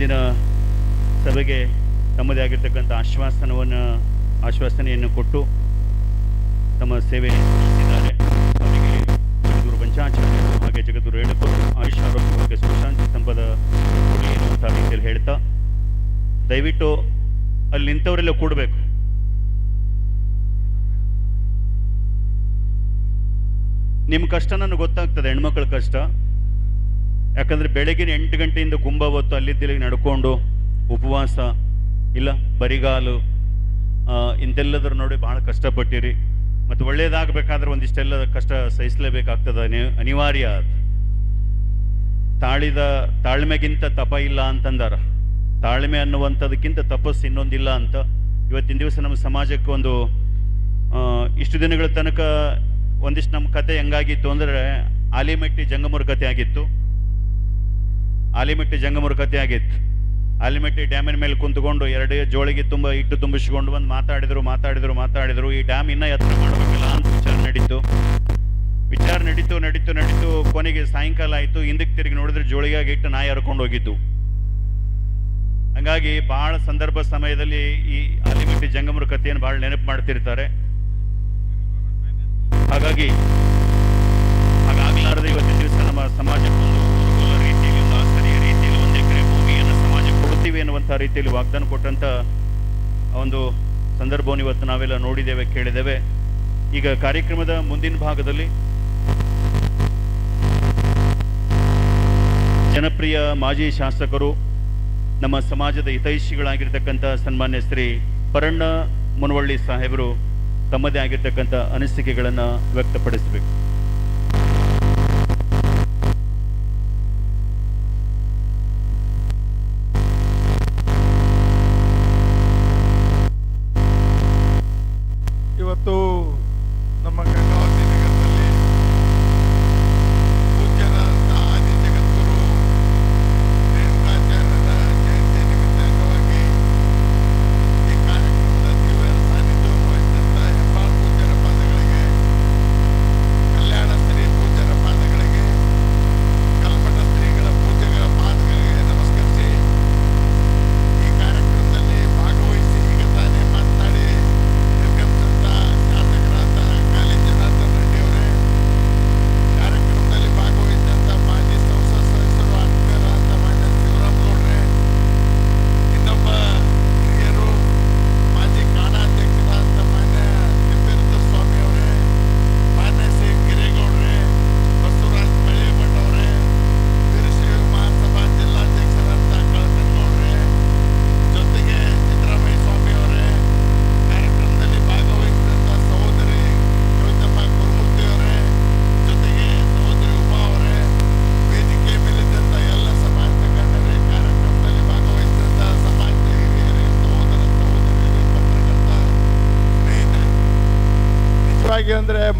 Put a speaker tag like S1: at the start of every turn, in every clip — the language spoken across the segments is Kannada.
S1: ಇಂದಿನ ಸಭೆಗೆ ತಮ್ಮದೇ ಆಗಿರ್ತಕ್ಕಂಥ ಆಶ್ವಾಸನವನ್ನು, ಆಶ್ವಾಸನೆಯನ್ನು ಕೊಟ್ಟು ತಮ್ಮ ಸೇವೆ ಸಲ್ಲಿಸಿದ್ದಾರೆ ಅವರಿಗೆ ಜಗದ್ಗುರು ಪಂಚಾಚಾರ್ಯರು ಹಾಗೆ ಜಗದ್ಗುರು ಹೇಳಿಕೊಂಡು ಆಯುಷ್ ಆರೋಗ್ಯ ಬಗ್ಗೆ ಸುಶಾಂತಿ ಸಂಪದ ಕೊಡಿ ಎನ್ನುವಂಥ ರೀತಿಯಲ್ಲಿ ಹೇಳ್ತಾ, ದಯವಿಟ್ಟು ಅಲ್ಲಿ ನಿಂತವರೆಲ್ಲ ಕೂಡಬೇಕು. ನಿಮ್ಮ ಕಷ್ಟ ನನಗೆ ಗೊತ್ತಾಗ್ತದೆ, ಹೆಣ್ಮಕ್ಳ ಕಷ್ಟ. ಯಾಕಂದ್ರೆ ಬೆಳಗಿನ ಎಂಟು ಗಂಟೆಯಿಂದ ಕುಂಭ ಹೊತ್ತು ಅಲ್ಲಿದ್ದಲ್ಲಿಗೆ ನಡ್ಕೊಂಡು ಉಪವಾಸ ಇಲ್ಲ ಬರಿಗಾಲು ಆ, ಇಂತೆಲ್ಲದ್ರ ನೋಡಿ ಬಹಳ ಕಷ್ಟಪಟ್ಟಿರಿ. ಮತ್ತು ಒಳ್ಳೇದಾಗಬೇಕಾದ್ರೆ ಒಂದಿಷ್ಟೆಲ್ಲ ಕಷ್ಟ ಸಹಿಸಲೇಬೇಕಾಗ್ತದೆ. ಅನಿ- ಅನಿವಾರ್ಯ. ತಾಳಿದ ತಾಳ್ಮೆಗಿಂತ ತಪ ಇಲ್ಲ ಅಂತಂದಾರ. ತಾಳ್ಮೆ ಅನ್ನುವಂಥದಕ್ಕಿಂತ ತಪಸ್ಸು ಇನ್ನೊಂದಿಲ್ಲ ಅಂತ ಇವತ್ತಿನ ದಿವಸ ನಮ್ಮ ಸಮಾಜಕ್ಕೆ ಒಂದು ಇಷ್ಟು ದಿನಗಳ ತನಕ ಒಂದಿಷ್ಟು ನಮ್ಮ ಕತೆ ಹೆಂಗಾಗಿತ್ತು ಅಂದರೆ ಆಲಿಮೆಟ್ಟಿ ಜಂಗಮರ ಕತೆ ಆಗಿತ್ತು. ಆಲಿಮೆಟ್ಟಿ ಜಂಗಮರು ಕತೆ ಆಗಿತ್ತು. ಆಲಿಮಟ್ಟಿ ಡ್ಯಾಮಿನ ಮೇಲೆ ಕುಂತ್ಕೊಂಡು ಎರಡು ಜೋಳಿಗೆ ತುಂಬ ಇಟ್ಟು ತುಂಬಿಸಿಕೊಂಡು ಬಂದು ಮಾತಾಡಿದ್ರು ಮಾತಾಡಿದ್ರು ಮಾತಾಡಿದ್ರು. ಈ ಡ್ಯಾಮ್ ಇನ್ನೂ ಎತ್ತರ ಮಾಡಬೇಕಿಲ್ಲ ಅಂತ ವಿಚಾರ ನಡೀತು. ವಿಚಾರ ನಡೀತು ನಡೀತು ನಡೀತು. ಕೊನೆಗೆ ಸಾಯಂಕಾಲ ಆಯಿತು. ಹಿಂದಕ್ಕೆ ತಿರುಗಿ ನೋಡಿದ್ರೆ ಜೋಳಿಗಾಗಿ ಇಟ್ಟು ನಾಯಿ ಹರ್ಕೊಂಡು ಹೋಗಿದ್ದು. ಹಂಗಾಗಿ ಭಾಳ ಸಂದರ್ಭ ಸಮಯದಲ್ಲಿ ಈ ಆಲಿಮಟ್ಟಿ ಜಂಗಮರ ಕಥೆಯನ್ನು ಭಾಳ ನೆನಪು ಮಾಡ್ತಿರ್ತಾರೆ. ಹಾಗಾಗಿ ಹಾಗಾಗಲಾರದೆ ಇವತ್ತಿನ ದಿವಸ ನಮ್ಮ ಸಮಾಜಕ್ಕೆ ಕೊಡ್ತೀವಿ ರೀತಿಯಲ್ಲಿ ವಾಗ್ದಾನ ಕೊಟ್ಟಂತ ಒಂದು ಸಂದರ್ಭವನ್ನು ಇವತ್ತು ನಾವೆಲ್ಲ ನೋಡಿದ್ದೇವೆ, ಕೇಳಿದ್ದೇವೆ. ಈಗ ಕಾರ್ಯಕ್ರಮದ ಮುಂದಿನ ಭಾಗದಲ್ಲಿ ಜನಪ್ರಿಯ ಮಾಜಿ ಶಾಸಕರು, ನಮ್ಮ ಸಮಾಜದ ಹಿತೈಷಿಗಳಾಗಿರ್ತಕ್ಕಂಥ ಸನ್ಮಾನ್ಯ ಶ್ರೀ ಪರಣ್ಣ ಮುನವಳ್ಳಿ ಸಾಹೇಬರು ತಮ್ಮದೇ ಆಗಿರ್ತಕ್ಕಂಥ ಅನಿಸಿಕೆಗಳನ್ನು ವ್ಯಕ್ತಪಡಿಸಬೇಕು.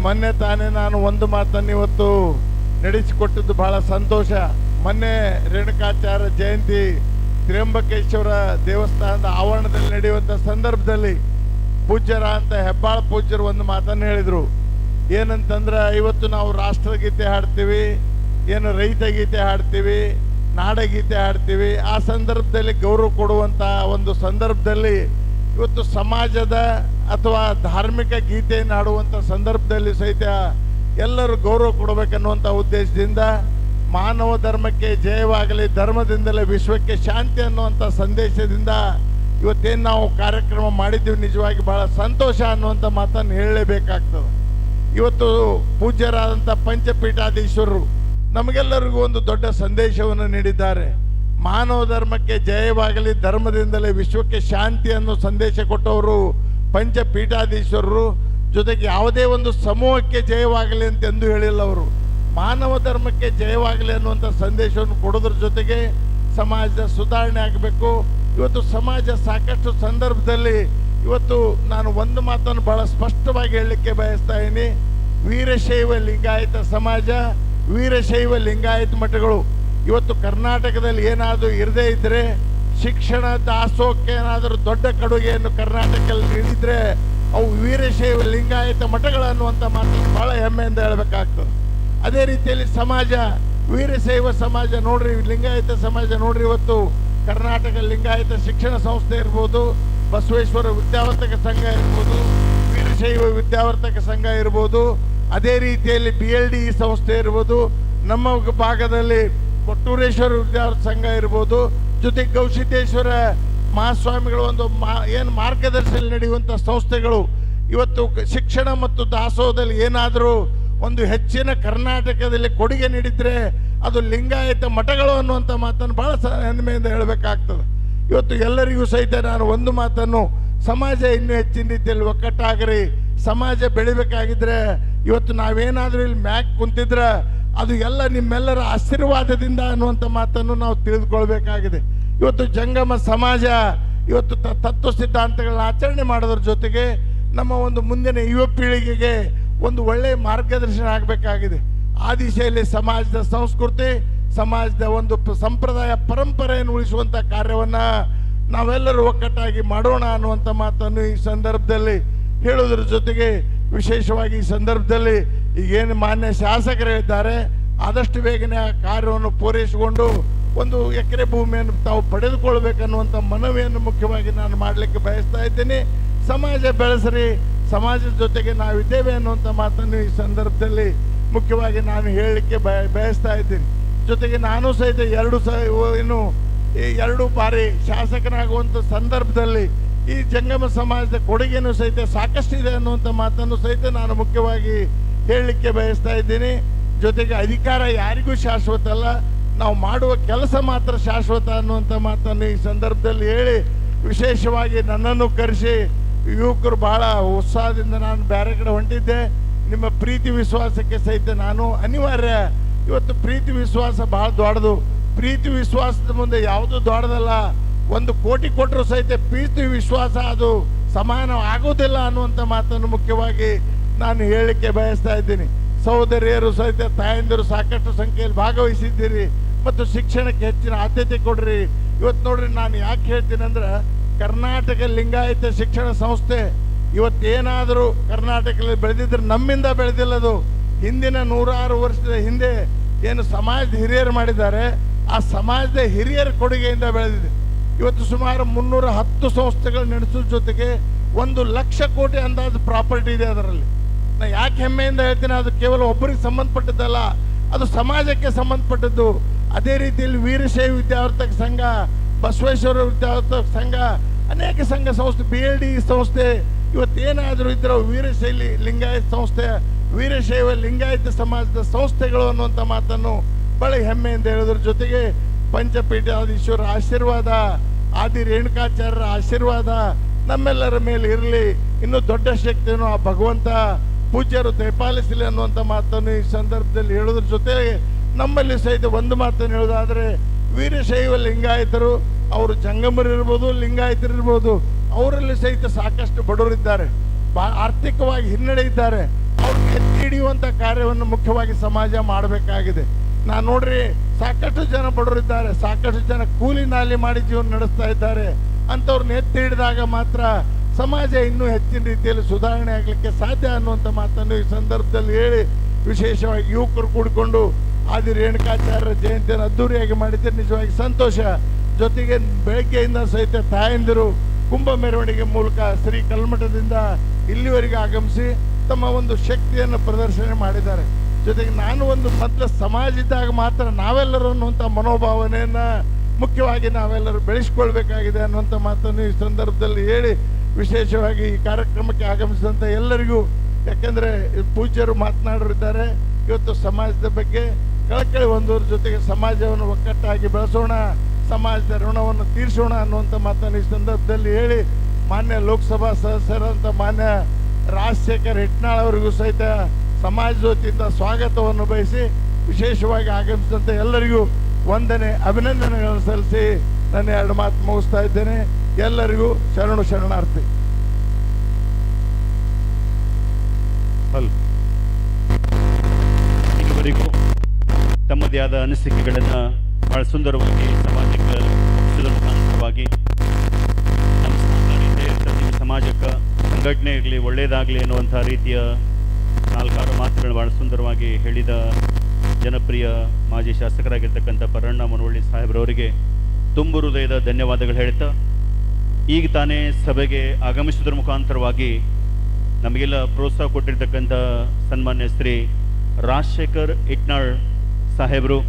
S2: ಮೊನ್ನೆ ತಾನೇ ನಾನು ಒಂದು ಮಾತನ್ನು ಇವತ್ತು ನಡೆಸಿಕೊಟ್ಟಿದ್ದು ಬಹಳ ಸಂತೋಷ. ಮೊನ್ನೆ ರೇಣುಕಾಚಾರ್ಯ ಜಯಂತಿ ತ್ರ್ಯಂಬಕೇಶ್ವರ ದೇವಸ್ಥಾನದ ಆವರಣದಲ್ಲಿ ನಡೆಯುವಂಥ ಸಂದರ್ಭದಲ್ಲಿ ಪೂಜ್ಯರ ಅಂತ ಹೆಬ್ಬಾಳ ಪೂಜ್ಯರು ಒಂದು ಮಾತನ್ನು ಹೇಳಿದರು. ಏನಂತಂದ್ರೆ, ಇವತ್ತು ನಾವು ರಾಷ್ಟ್ರಗೀತೆ ಹಾಡ್ತೀವಿ, ಏನು ರೈತ ಗೀತೆ ಹಾಡ್ತೀವಿ, ನಾಡಗೀತೆ ಹಾಡ್ತೀವಿ. ಆ ಸಂದರ್ಭದಲ್ಲಿ ಗೌರವ ಕೊಡುವಂಥ ಒಂದು ಸಂದರ್ಭದಲ್ಲಿ ಇವತ್ತು ಸಮಾಜದ ಅಥವಾ ಧಾರ್ಮಿಕ ಗೀತೆಯನ್ನು ಹಾಡುವಂಥ ಸಂದರ್ಭದಲ್ಲಿ ಸಹಿತ ಎಲ್ಲರೂ ಗೌರವ ಕೊಡಬೇಕನ್ನುವಂಥ ಉದ್ದೇಶದಿಂದ ಮಾನವ ಧರ್ಮಕ್ಕೆ ಜಯವಾಗಲಿ, ಧರ್ಮದಿಂದಲೇ ವಿಶ್ವಕ್ಕೆ ಶಾಂತಿ ಅನ್ನುವಂಥ ಸಂದೇಶದಿಂದ ಇವತ್ತೇನು ನಾವು ಕಾರ್ಯಕ್ರಮ ಮಾಡಿದ್ದೀವಿ ನಿಜವಾಗಿ ಭಾಳ ಸಂತೋಷ ಅನ್ನುವಂಥ ಮಾತನ್ನು ಹೇಳಲೇಬೇಕಾಗ್ತದೆ. ಇವತ್ತು ಪೂಜ್ಯರಾದಂಥ ಪಂಚಪೀಠಾಧೀಶ್ವರರು ನಮಗೆಲ್ಲರಿಗೂ ಒಂದು ದೊಡ್ಡ ಸಂದೇಶವನ್ನು ನೀಡಿದ್ದಾರೆ. ಮಾನವ ಧರ್ಮಕ್ಕೆ ಜಯವಾಗಲಿ, ಧರ್ಮದಿಂದಲೇ ವಿಶ್ವಕ್ಕೆ ಶಾಂತಿ ಅನ್ನೋ ಸಂದೇಶ ಕೊಟ್ಟವರು ಪಂಚಪೀಠಾಧೀಶ್ವರರು ಜೊತೆಗೆ ಯಾವುದೇ ಒಂದು ಸಮೂಹಕ್ಕೆ ಜಯವಾಗಲಿ ಅಂತ ಎಂದು ಹೇಳಿಲ್ಲ ಅವರು. ಮಾನವ ಧರ್ಮಕ್ಕೆ ಜಯವಾಗಲಿ ಅನ್ನುವಂಥ ಸಂದೇಶವನ್ನು ಕೊಡೋದ್ರ ಜೊತೆಗೆ ಸಮಾಜದ ಸುಧಾರಣೆ ಆಗಬೇಕು. ಇವತ್ತು ಸಮಾಜ ಸಾಕಷ್ಟು ಸಂದರ್ಭದಲ್ಲಿ ಇವತ್ತು ನಾನು ಒಂದು ಮಾತನ್ನು ಬಹಳ ಸ್ಪಷ್ಟವಾಗಿ ಹೇಳಲಿಕ್ಕೆ ಬಯಸ್ತಾ ಇದ್ದೀನಿ. ವೀರಶೈವ ಲಿಂಗಾಯತ ಸಮಾಜ, ವೀರಶೈವ ಲಿಂಗಾಯತ ಮಠಗಳು. ಇವತ್ತು ಕರ್ನಾಟಕದಲ್ಲಿ ಏನಾದರೂ ಇರದೇ ಇದ್ದರೆ ಶಿಕ್ಷಣ ದಾಸೋಹಕ್ಕೆ ಏನಾದರೂ ದೊಡ್ಡ ಕೊಡುಗೆಯನ್ನು ಕರ್ನಾಟಕದಲ್ಲಿ ನೀಡಿದರೆ ಅವು ವೀರಶೈವ ಲಿಂಗಾಯತ ಮಠಗಳು ಅನ್ನುವಂಥ ಮಾತು ಬಹಳ ಹೆಮ್ಮೆಯಿಂದ ಹೇಳಬೇಕಾಗ್ತದೆ. ಅದೇ ರೀತಿಯಲ್ಲಿ ಸಮಾಜ, ವೀರಶೈವ ಸಮಾಜ ನೋಡ್ರಿ, ಲಿಂಗಾಯತ ಸಮಾಜ ನೋಡ್ರಿ, ಇವತ್ತು ಕರ್ನಾಟಕ ಲಿಂಗಾಯತ ಶಿಕ್ಷಣ ಸಂಸ್ಥೆ ಇರ್ಬೋದು, ಬಸವೇಶ್ವರ ವಿದ್ಯಾವರ್ತಕ ಸಂಘ ಇರ್ಬೋದು, ವೀರಶೈವ ವಿದ್ಯಾವರ್ತಕ ಸಂಘ ಇರ್ಬೋದು, ಅದೇ ರೀತಿಯಲ್ಲಿ ಬಿ ಎಲ್ ಡಿ ಸಂಸ್ಥೆ ಇರ್ಬೋದು, ನಮ್ಮ ಭಾಗದಲ್ಲಿ ಕೊಟ್ಟೂರೇಶ್ವರ ವಿದ್ಯಾವರ್ತ ಸಂಘ ಇರ್ಬೋದು ಜೊತೆಗೆ ಗೌಸಿದ್ದೇಶ್ವರ ಮಹಾಸ್ವಾಮಿಗಳು ಒಂದು ಮಾ, ಏನು ಮಾರ್ಗದರ್ಶನ ನಡೆಯುವಂಥ ಸಂಸ್ಥೆಗಳು. ಇವತ್ತು ಶಿಕ್ಷಣ ಮತ್ತು ದಾಸೋಹದಲ್ಲಿ ಏನಾದರೂ ಒಂದು ಹೆಚ್ಚಿನ ಕರ್ನಾಟಕದಲ್ಲಿ ಕೊಡುಗೆ ನೀಡಿದರೆ ಅದು ಲಿಂಗಾಯತ ಮಠಗಳು ಅನ್ನುವಂಥ ಮಾತನ್ನು ಭಾಳ ಸ, ಹೆಮ್ಮೆಯಿಂದ ಹೇಳಬೇಕಾಗ್ತದೆ. ಇವತ್ತು ಎಲ್ಲರಿಗೂ ಸಹಿತ ನಾನು ಒಂದು ಮಾತನ್ನು, ಸಮಾಜ ಇನ್ನೂ ಹೆಚ್ಚಿನ ರೀತಿಯಲ್ಲಿ ಒಕ್ಕಟ್ಟಾಗ್ರಿ, ಸಮಾಜ ಬೆಳಿಬೇಕಾಗಿದ್ರೆ ಇವತ್ತು ನಾವೇನಾದರೂ ಇಲ್ಲಿ ಮ್ಯಾಕ್ ಕುಂತಿದ್ರೆ ಅದು ಎಲ್ಲ ನಿಮ್ಮೆಲ್ಲರ ಆಶೀರ್ವಾದದಿಂದ ಅನ್ನುವಂಥ ಮಾತನ್ನು ನಾವು ತಿಳಿದುಕೊಳ್ಬೇಕಾಗಿದೆ. ಇವತ್ತು ಜಂಗಮ ಸಮಾಜ, ಇವತ್ತು ತತ್ವ ಸಿದ್ಧಾಂತಗಳನ್ನ ಆಚರಣೆ ಮಾಡೋದ್ರ ಜೊತೆಗೆ ನಮ್ಮ ಒಂದು ಮುಂದಿನ ಯುವ ಪೀಳಿಗೆಗೆ ಒಂದು ಒಳ್ಳೆಯ ಮಾರ್ಗದರ್ಶನ ಆಗಬೇಕಾಗಿದೆ. ಆ ದಿಶೆಯಲ್ಲಿ ಸಮಾಜದ ಸಂಸ್ಕೃತಿ, ಸಮಾಜದ ಒಂದು ಸಂಪ್ರದಾಯ ಪರಂಪರೆಯನ್ನು ಉಳಿಸುವಂಥ ಕಾರ್ಯವನ್ನು ನಾವೆಲ್ಲರೂ ಒಕ್ಕಟ್ಟಾಗಿ ಮಾಡೋಣ ಅನ್ನುವಂಥ ಮಾತನ್ನು ಈ ಸಂದರ್ಭದಲ್ಲಿ ಹೇಳೋದ್ರ ಜೊತೆಗೆ ವಿಶೇಷವಾಗಿ ಈ ಸಂದರ್ಭದಲ್ಲಿ ಈಗೇನು ಮಾನ್ಯ ಶಾಸಕರಿದ್ದಾರೆ ಆದಷ್ಟು ಬೇಗನೆ ಆ ಕಾರ್ಯವನ್ನು ಪೂರೈಸಿಕೊಂಡು ಒಂದು ಎಕರೆ ಭೂಮಿಯನ್ನು ತಾವು ಪಡೆದುಕೊಳ್ಬೇಕನ್ನುವಂಥ ಮನವಿಯನ್ನು ಮುಖ್ಯವಾಗಿ ನಾನು ಮಾಡಲಿಕ್ಕೆ ಬಯಸ್ತಾ ಇದ್ದೀನಿ. ಸಮಾಜ ಬೆಳೆಸ್ರಿ, ಸಮಾಜದ ಜೊತೆಗೆ ನಾವಿದ್ದೇವೆ ಅನ್ನುವಂಥ ಮಾತನ್ನು ಈ ಸಂದರ್ಭದಲ್ಲಿ ಮುಖ್ಯವಾಗಿ ನಾನು ಹೇಳಲಿಕ್ಕೆ ಬಯ, ಬಯಸ್ತಾ ಇದ್ದೀನಿ. ಜೊತೆಗೆ ನಾನು ಸಹಿತ ಎರಡು ಸ ಏನು ಈ ಎರಡು ಬಾರಿ ಶಾಸಕನಾಗುವಂಥ ಸಂದರ್ಭದಲ್ಲಿ ಈ ಜಂಗಮ ಸಮಾಜದ ಕೊಡುಗೆನೂ ಸಹಿತ ಸಾಕಷ್ಟಿದೆ ಅನ್ನುವಂಥ ಮಾತನ್ನು ಸಹಿತ ನಾನು ಮುಖ್ಯವಾಗಿ ಹೇಳಲಿಕ್ಕೆ ಬಯಸ್ತಾ ಇದ್ದೀನಿ. ಜೊತೆಗೆ ಅಧಿಕಾರ ಯಾರಿಗೂ ಶಾಶ್ವತ ಅಲ್ಲ. ನಾವು ಮಾಡುವ ಕೆಲಸ ಮಾತ್ರ ಶಾಶ್ವತ ಅನ್ನುವಂಥ ಮಾತನ್ನು ಈ ಸಂದರ್ಭದಲ್ಲಿ ಹೇಳಿ ವಿಶೇಷವಾಗಿ ನನ್ನನ್ನು ಕರೆಸಿ ಯುವಕರು ಭಾಳ ಉತ್ಸಾಹದಿಂದ ನಾನು ಬೇರೆ ಕಡೆ ಹೊಂಟಿದ್ದೆ. ನಿಮ್ಮ ಪ್ರೀತಿ ವಿಶ್ವಾಸಕ್ಕೆ ಸಹಿತ ನಾನು ಅನಿವಾರ್ಯ. ಇವತ್ತು ಪ್ರೀತಿ ವಿಶ್ವಾಸ ಭಾಳ ದೊಡ್ಡದು. ಪ್ರೀತಿ ವಿಶ್ವಾಸದ ಮುಂದೆ ಯಾವುದು ದೊಡ್ಡದಲ್ಲ. ಒಂದು ಕೋಟಿ ಕೊಟ್ಟರು ಸಹಿತ ಪ್ರೀತಿ ವಿಶ್ವಾಸ ಅದು ಸಮಾನ ಆಗೋದಿಲ್ಲ ಅನ್ನುವಂಥ ಮಾತನ್ನು ಮುಖ್ಯವಾಗಿ ನಾನು ಹೇಳಲಿಕ್ಕೆ ಬಯಸ್ತಾ ಇದ್ದೀನಿ. ಸಹೋದರಿಯರು ಸಹಿತ ತಾಯಂದಿರು ಸಾಕಷ್ಟು ಸಂಖ್ಯೆಯಲ್ಲಿ ಭಾಗವಹಿಸಿದ್ದೀರಿ ಮತ್ತು ಶಿಕ್ಷಣಕ್ಕೆ ಹೆಚ್ಚಿನ ಆದ್ಯತೆ ಕೊಡ್ರಿ. ಇವತ್ತು ನೋಡ್ರಿ ನಾನು ಯಾಕೆ ಹೇಳ್ತೀನಿ ಅಂದ್ರೆ ಕರ್ನಾಟಕ ಲಿಂಗಾಯತ ಶಿಕ್ಷಣ ಸಂಸ್ಥೆ ಇವತ್ತೇನಾದರೂ ಕರ್ನಾಟಕದಲ್ಲಿ ಬೆಳೆದಿದ್ರೆ ನಮ್ಮಿಂದ ಬೆಳೆದಿಲ್ಲದು. ಹಿಂದಿನ ನೂರಾರು ವರ್ಷದ ಹಿಂದೆ ಏನು ಸಮಾಜದ ಹಿರಿಯರು ಮಾಡಿದ್ದಾರೆ. ಆ ಸಮಾಜದ ಹಿರಿಯರ ಕೊಡುಗೆಯಿಂದ ಬೆಳೆದಿದೆ. ಇವತ್ತು ಸುಮಾರು ಮುನ್ನೂರ ಹತ್ತು ಸಂಸ್ಥೆಗಳು ನಡೆಸೋ ಜೊತೆಗೆ ಒಂದು ಲಕ್ಷ ಕೋಟಿ ಅಂದಾಜು ಪ್ರಾಪರ್ಟಿ ಇದೆ ಅದರಲ್ಲಿ. ನಾ ಯಾಕೆ ಹೆಮ್ಮೆಯಿಂದ ಹೇಳ್ತೀನಿ, ಅದು ಕೇವಲ ಒಬ್ಬರಿಗೆ ಸಂಬಂಧಪಟ್ಟದ್ದಲ್ಲ, ಅದು ಸಮಾಜಕ್ಕೆ ಸಂಬಂಧಪಟ್ಟದ್ದು. ಅದೇ ರೀತಿಯಲ್ಲಿ ವೀರಶೈವ ವಿದ್ಯಾವರ್ತಕ ಸಂಘ, ಬಸವೇಶ್ವರ ವಿದ್ಯಾವರ್ತಕ ಸಂಘ, ಅನೇಕ ಸಂಘ ಸಂಸ್ಥೆ ಬಿ ಎಲ್ ಡಿ ಸಂಸ್ಥೆ, ಇವತ್ತೇನಾದರೂ ಇದ್ರೆ ವೀರಶೈಲಿ ಲಿಂಗಾಯತ ಸಂಸ್ಥೆ, ವೀರಶೈವ ಲಿಂಗಾಯತ ಸಮಾಜದ ಸಂಸ್ಥೆಗಳು ಅನ್ನುವಂಥ ಮಾತನ್ನು ಬಹಳ ಹೆಮ್ಮೆಯಿಂದ ಹೇಳೋದ್ರ. ಜೊತೆಗೆ ಪಂಚಪೀಠಾಧೀಶ್ವರ ಆಶೀರ್ವಾದ, ಆದಿ ರೇಣುಕಾಚಾರ್ಯರ ಆಶೀರ್ವಾದ ನಮ್ಮೆಲ್ಲರ ಮೇಲೆ ಇರಲಿ. ಇನ್ನೂ ದೊಡ್ಡ ಶಕ್ತಿಯನ್ನು ಆ ಭಗವಂತ ಪೂಜ್ಯರು ದಯಪಾಲಿಸಲಿ ಅನ್ನುವಂಥ ಮಾತನ್ನು ಈ ಸಂದರ್ಭದಲ್ಲಿ ಹೇಳೋದ್ರ ಜೊತೆಗೆ ನಮ್ಮಲ್ಲಿ ಸಹಿತ ಒಂದು ಮಾತನ್ನು ಹೇಳೋದಾದರೆ ವೀರಶೈವ ಲಿಂಗಾಯತರು, ಅವರು ಜಂಗಮರಿರ್ಬೋದು ಲಿಂಗಾಯತರಿರ್ಬೋದು ಅವರಲ್ಲಿ ಸಹಿತ ಸಾಕಷ್ಟು ಬಡವರಿದ್ದಾರೆ. ಬಾ, ಆರ್ಥಿಕವಾಗಿ ಹಿನ್ನಡೆ ಇದ್ದಾರೆ. ಅವ್ರಿಗೆ ಎತ್ತಿ ಹಿಡಿಯುವಂಥ ಕಾರ್ಯವನ್ನು ಮುಖ್ಯವಾಗಿ ಸಮಾಜ ಮಾಡಬೇಕಾಗಿದೆ. ನಾನು ನೋಡ್ರಿ, ಸಾಕಷ್ಟು ಜನ ಬಡವರಿದ್ದಾರೆ, ಸಾಕಷ್ಟು ಜನ ಕೂಲಿ ನಾಲಿ ಮಾಡಿ ಜೀವನ ನಡೆಸ್ತಾ ಇದ್ದಾರೆ. ಅಂಥವ್ರನ್ನ ಎತ್ತಿ ಹಿಡಿದಾಗ ಮಾತ್ರ ಸಮಾಜ ಇನ್ನೂ ಹೆಚ್ಚಿನ ರೀತಿಯಲ್ಲಿ ಸುಧಾರಣೆ ಆಗಲಿಕ್ಕೆ ಸಾಧ್ಯ ಅನ್ನುವಂಥ ಮಾತನ್ನು ಈ ಸಂದರ್ಭದಲ್ಲಿ ಹೇಳಿ ವಿಶೇಷವಾಗಿ ಯುವಕರು ಕೂಡಿಕೊಂಡು ಆದಿ ರೇಣುಕಾಚಾರ್ಯರ ಜಯಂತಿಯನ್ನು ಅದ್ದೂರಿಯಾಗಿ ಮಾಡಿದ್ದೆ ನಿಜವಾಗಿ ಸಂತೋಷ. ಜೊತೆಗೆ ಬೆಳಗ್ಗೆಯಿಂದ ಸಹಿತ ತಾಯಂದಿರು ಕುಂಭ ಮೆರವಣಿಗೆ ಮೂಲಕ ಶ್ರೀ ಕಲ್ಮಠದಿಂದ ಇಲ್ಲಿವರೆಗೆ ಆಗಮಿಸಿ ತಮ್ಮ ಒಂದು ಶಕ್ತಿಯನ್ನು ಪ್ರದರ್ಶನ ಮಾಡಿದ್ದಾರೆ. ಜೊತೆಗೆ ನಾನು ಒಂದು ಮೊದಲ ಸಮಾಜ ಇದ್ದಾಗ ಮಾತ್ರ ನಾವೆಲ್ಲರೂ ಅನ್ನುವಂಥ ಮನೋಭಾವನೆಯನ್ನು ಮುಖ್ಯವಾಗಿ ನಾವೆಲ್ಲರೂ ಬೆಳೆಸ್ಕೊಳ್ಬೇಕಾಗಿದೆ ಅನ್ನುವಂಥ ಮಾತನ್ನು ಈ ಸಂದರ್ಭದಲ್ಲಿ ಹೇಳಿ ವಿಶೇಷವಾಗಿ ಈ ಕಾರ್ಯಕ್ರಮಕ್ಕೆ ಆಗಮಿಸಿದಂಥ ಎಲ್ಲರಿಗೂ, ಯಾಕೆಂದರೆ ಪೂಜ್ಯರು ಮಾತನಾಡರಿದ್ದಾರೆ ಇವತ್ತು ಸಮಾಜದ ಬಗ್ಗೆ ಕಳಕಳಿ ಹೊಂದೋದ್ರ ಜೊತೆಗೆ ಸಮಾಜವನ್ನು ಒಕ್ಕಟ್ಟಾಗಿ ಬೆಳೆಸೋಣ, ಸಮಾಜದ ಋಣವನ್ನು ತೀರಿಸೋಣ ಅನ್ನುವಂಥ ಮಾತನ್ನು ಈ ಸಂದರ್ಭದಲ್ಲಿ ಹೇಳಿ ಮಾನ್ಯ ಲೋಕಸಭಾ ಸದಸ್ಯರಂತ ಮಾನ್ಯ ರಾಜಶೇಖರ್ ಹೆಟ್ನಾಳ್ ಅವರಿಗೂ ಸಹಿತ ಸಮಾಜದ ವತಿಯಿಂದ ಸ್ವಾಗತವನ್ನು ಬಯಸಿ ವಿಶೇಷವಾಗಿ ಆಗಮಿಸಿದಂಥ ಎಲ್ಲರಿಗೂ ವಂದನೆ, ಅಭಿನಂದನೆಗಳನ್ನು ಸಲ್ಲಿಸಿ ನನ್ನ ಎರಡು ಮಾತು ಮುಗಿಸ್ತಾ ಇದ್ದೇನೆ. ಎಲ್ಲರಿಗೂ ಶರಣು ಶರಣಾರ್ಥಿ.
S1: ಇದುವರೆಗೂ ತಮ್ಮದೇ ಆದ ಅನಿಸಿಕೆಗಳನ್ನು ಬಹಳ ಸುಂದರವಾಗಿ, ಸಮಾಜಕ್ಕೆ ಸಮಾಜಕ್ಕೆ ಸಂಘಟನೆ ಇರಲಿ ಒಳ್ಳೆಯದಾಗಲಿ ಅನ್ನುವಂಥ ರೀತಿಯ ನಾಲ್ಕಾರು ಮಾತುಗಳು ಬಹಳ ಸುಂದರವಾಗಿ ಹೇಳಿದ ಜನಪ್ರಿಯ ಮಾಜಿ ಶಾಸಕರಾಗಿರ್ತಕ್ಕಂಥ ಪರಣ್ಣ ಮನವಳ್ಳಿ ಸಾಹೇಬ್ರವರಿಗೆ ತುಂಬು ಹೃದಯದ ಧನ್ಯವಾದಗಳು ಹೇಳ್ತಾ, ಈಗ ತಾನೇ ಸಭೆಗೆ ಆಗಮಿಸುವುದರ ಮುಖಾಂತರವಾಗಿ ನಮಗೆಲ್ಲ ಪ್ರೋತ್ಸಾಹ ಕೊಟ್ಟಿರ್ತಕ್ಕಂಥ ಸನ್ಮಾನ್ಯ ಶ್ರೀ ರಾಜಶೇಖರ್ ಇಟ್ನಾಳ್ ಸಾಹೇಬರು,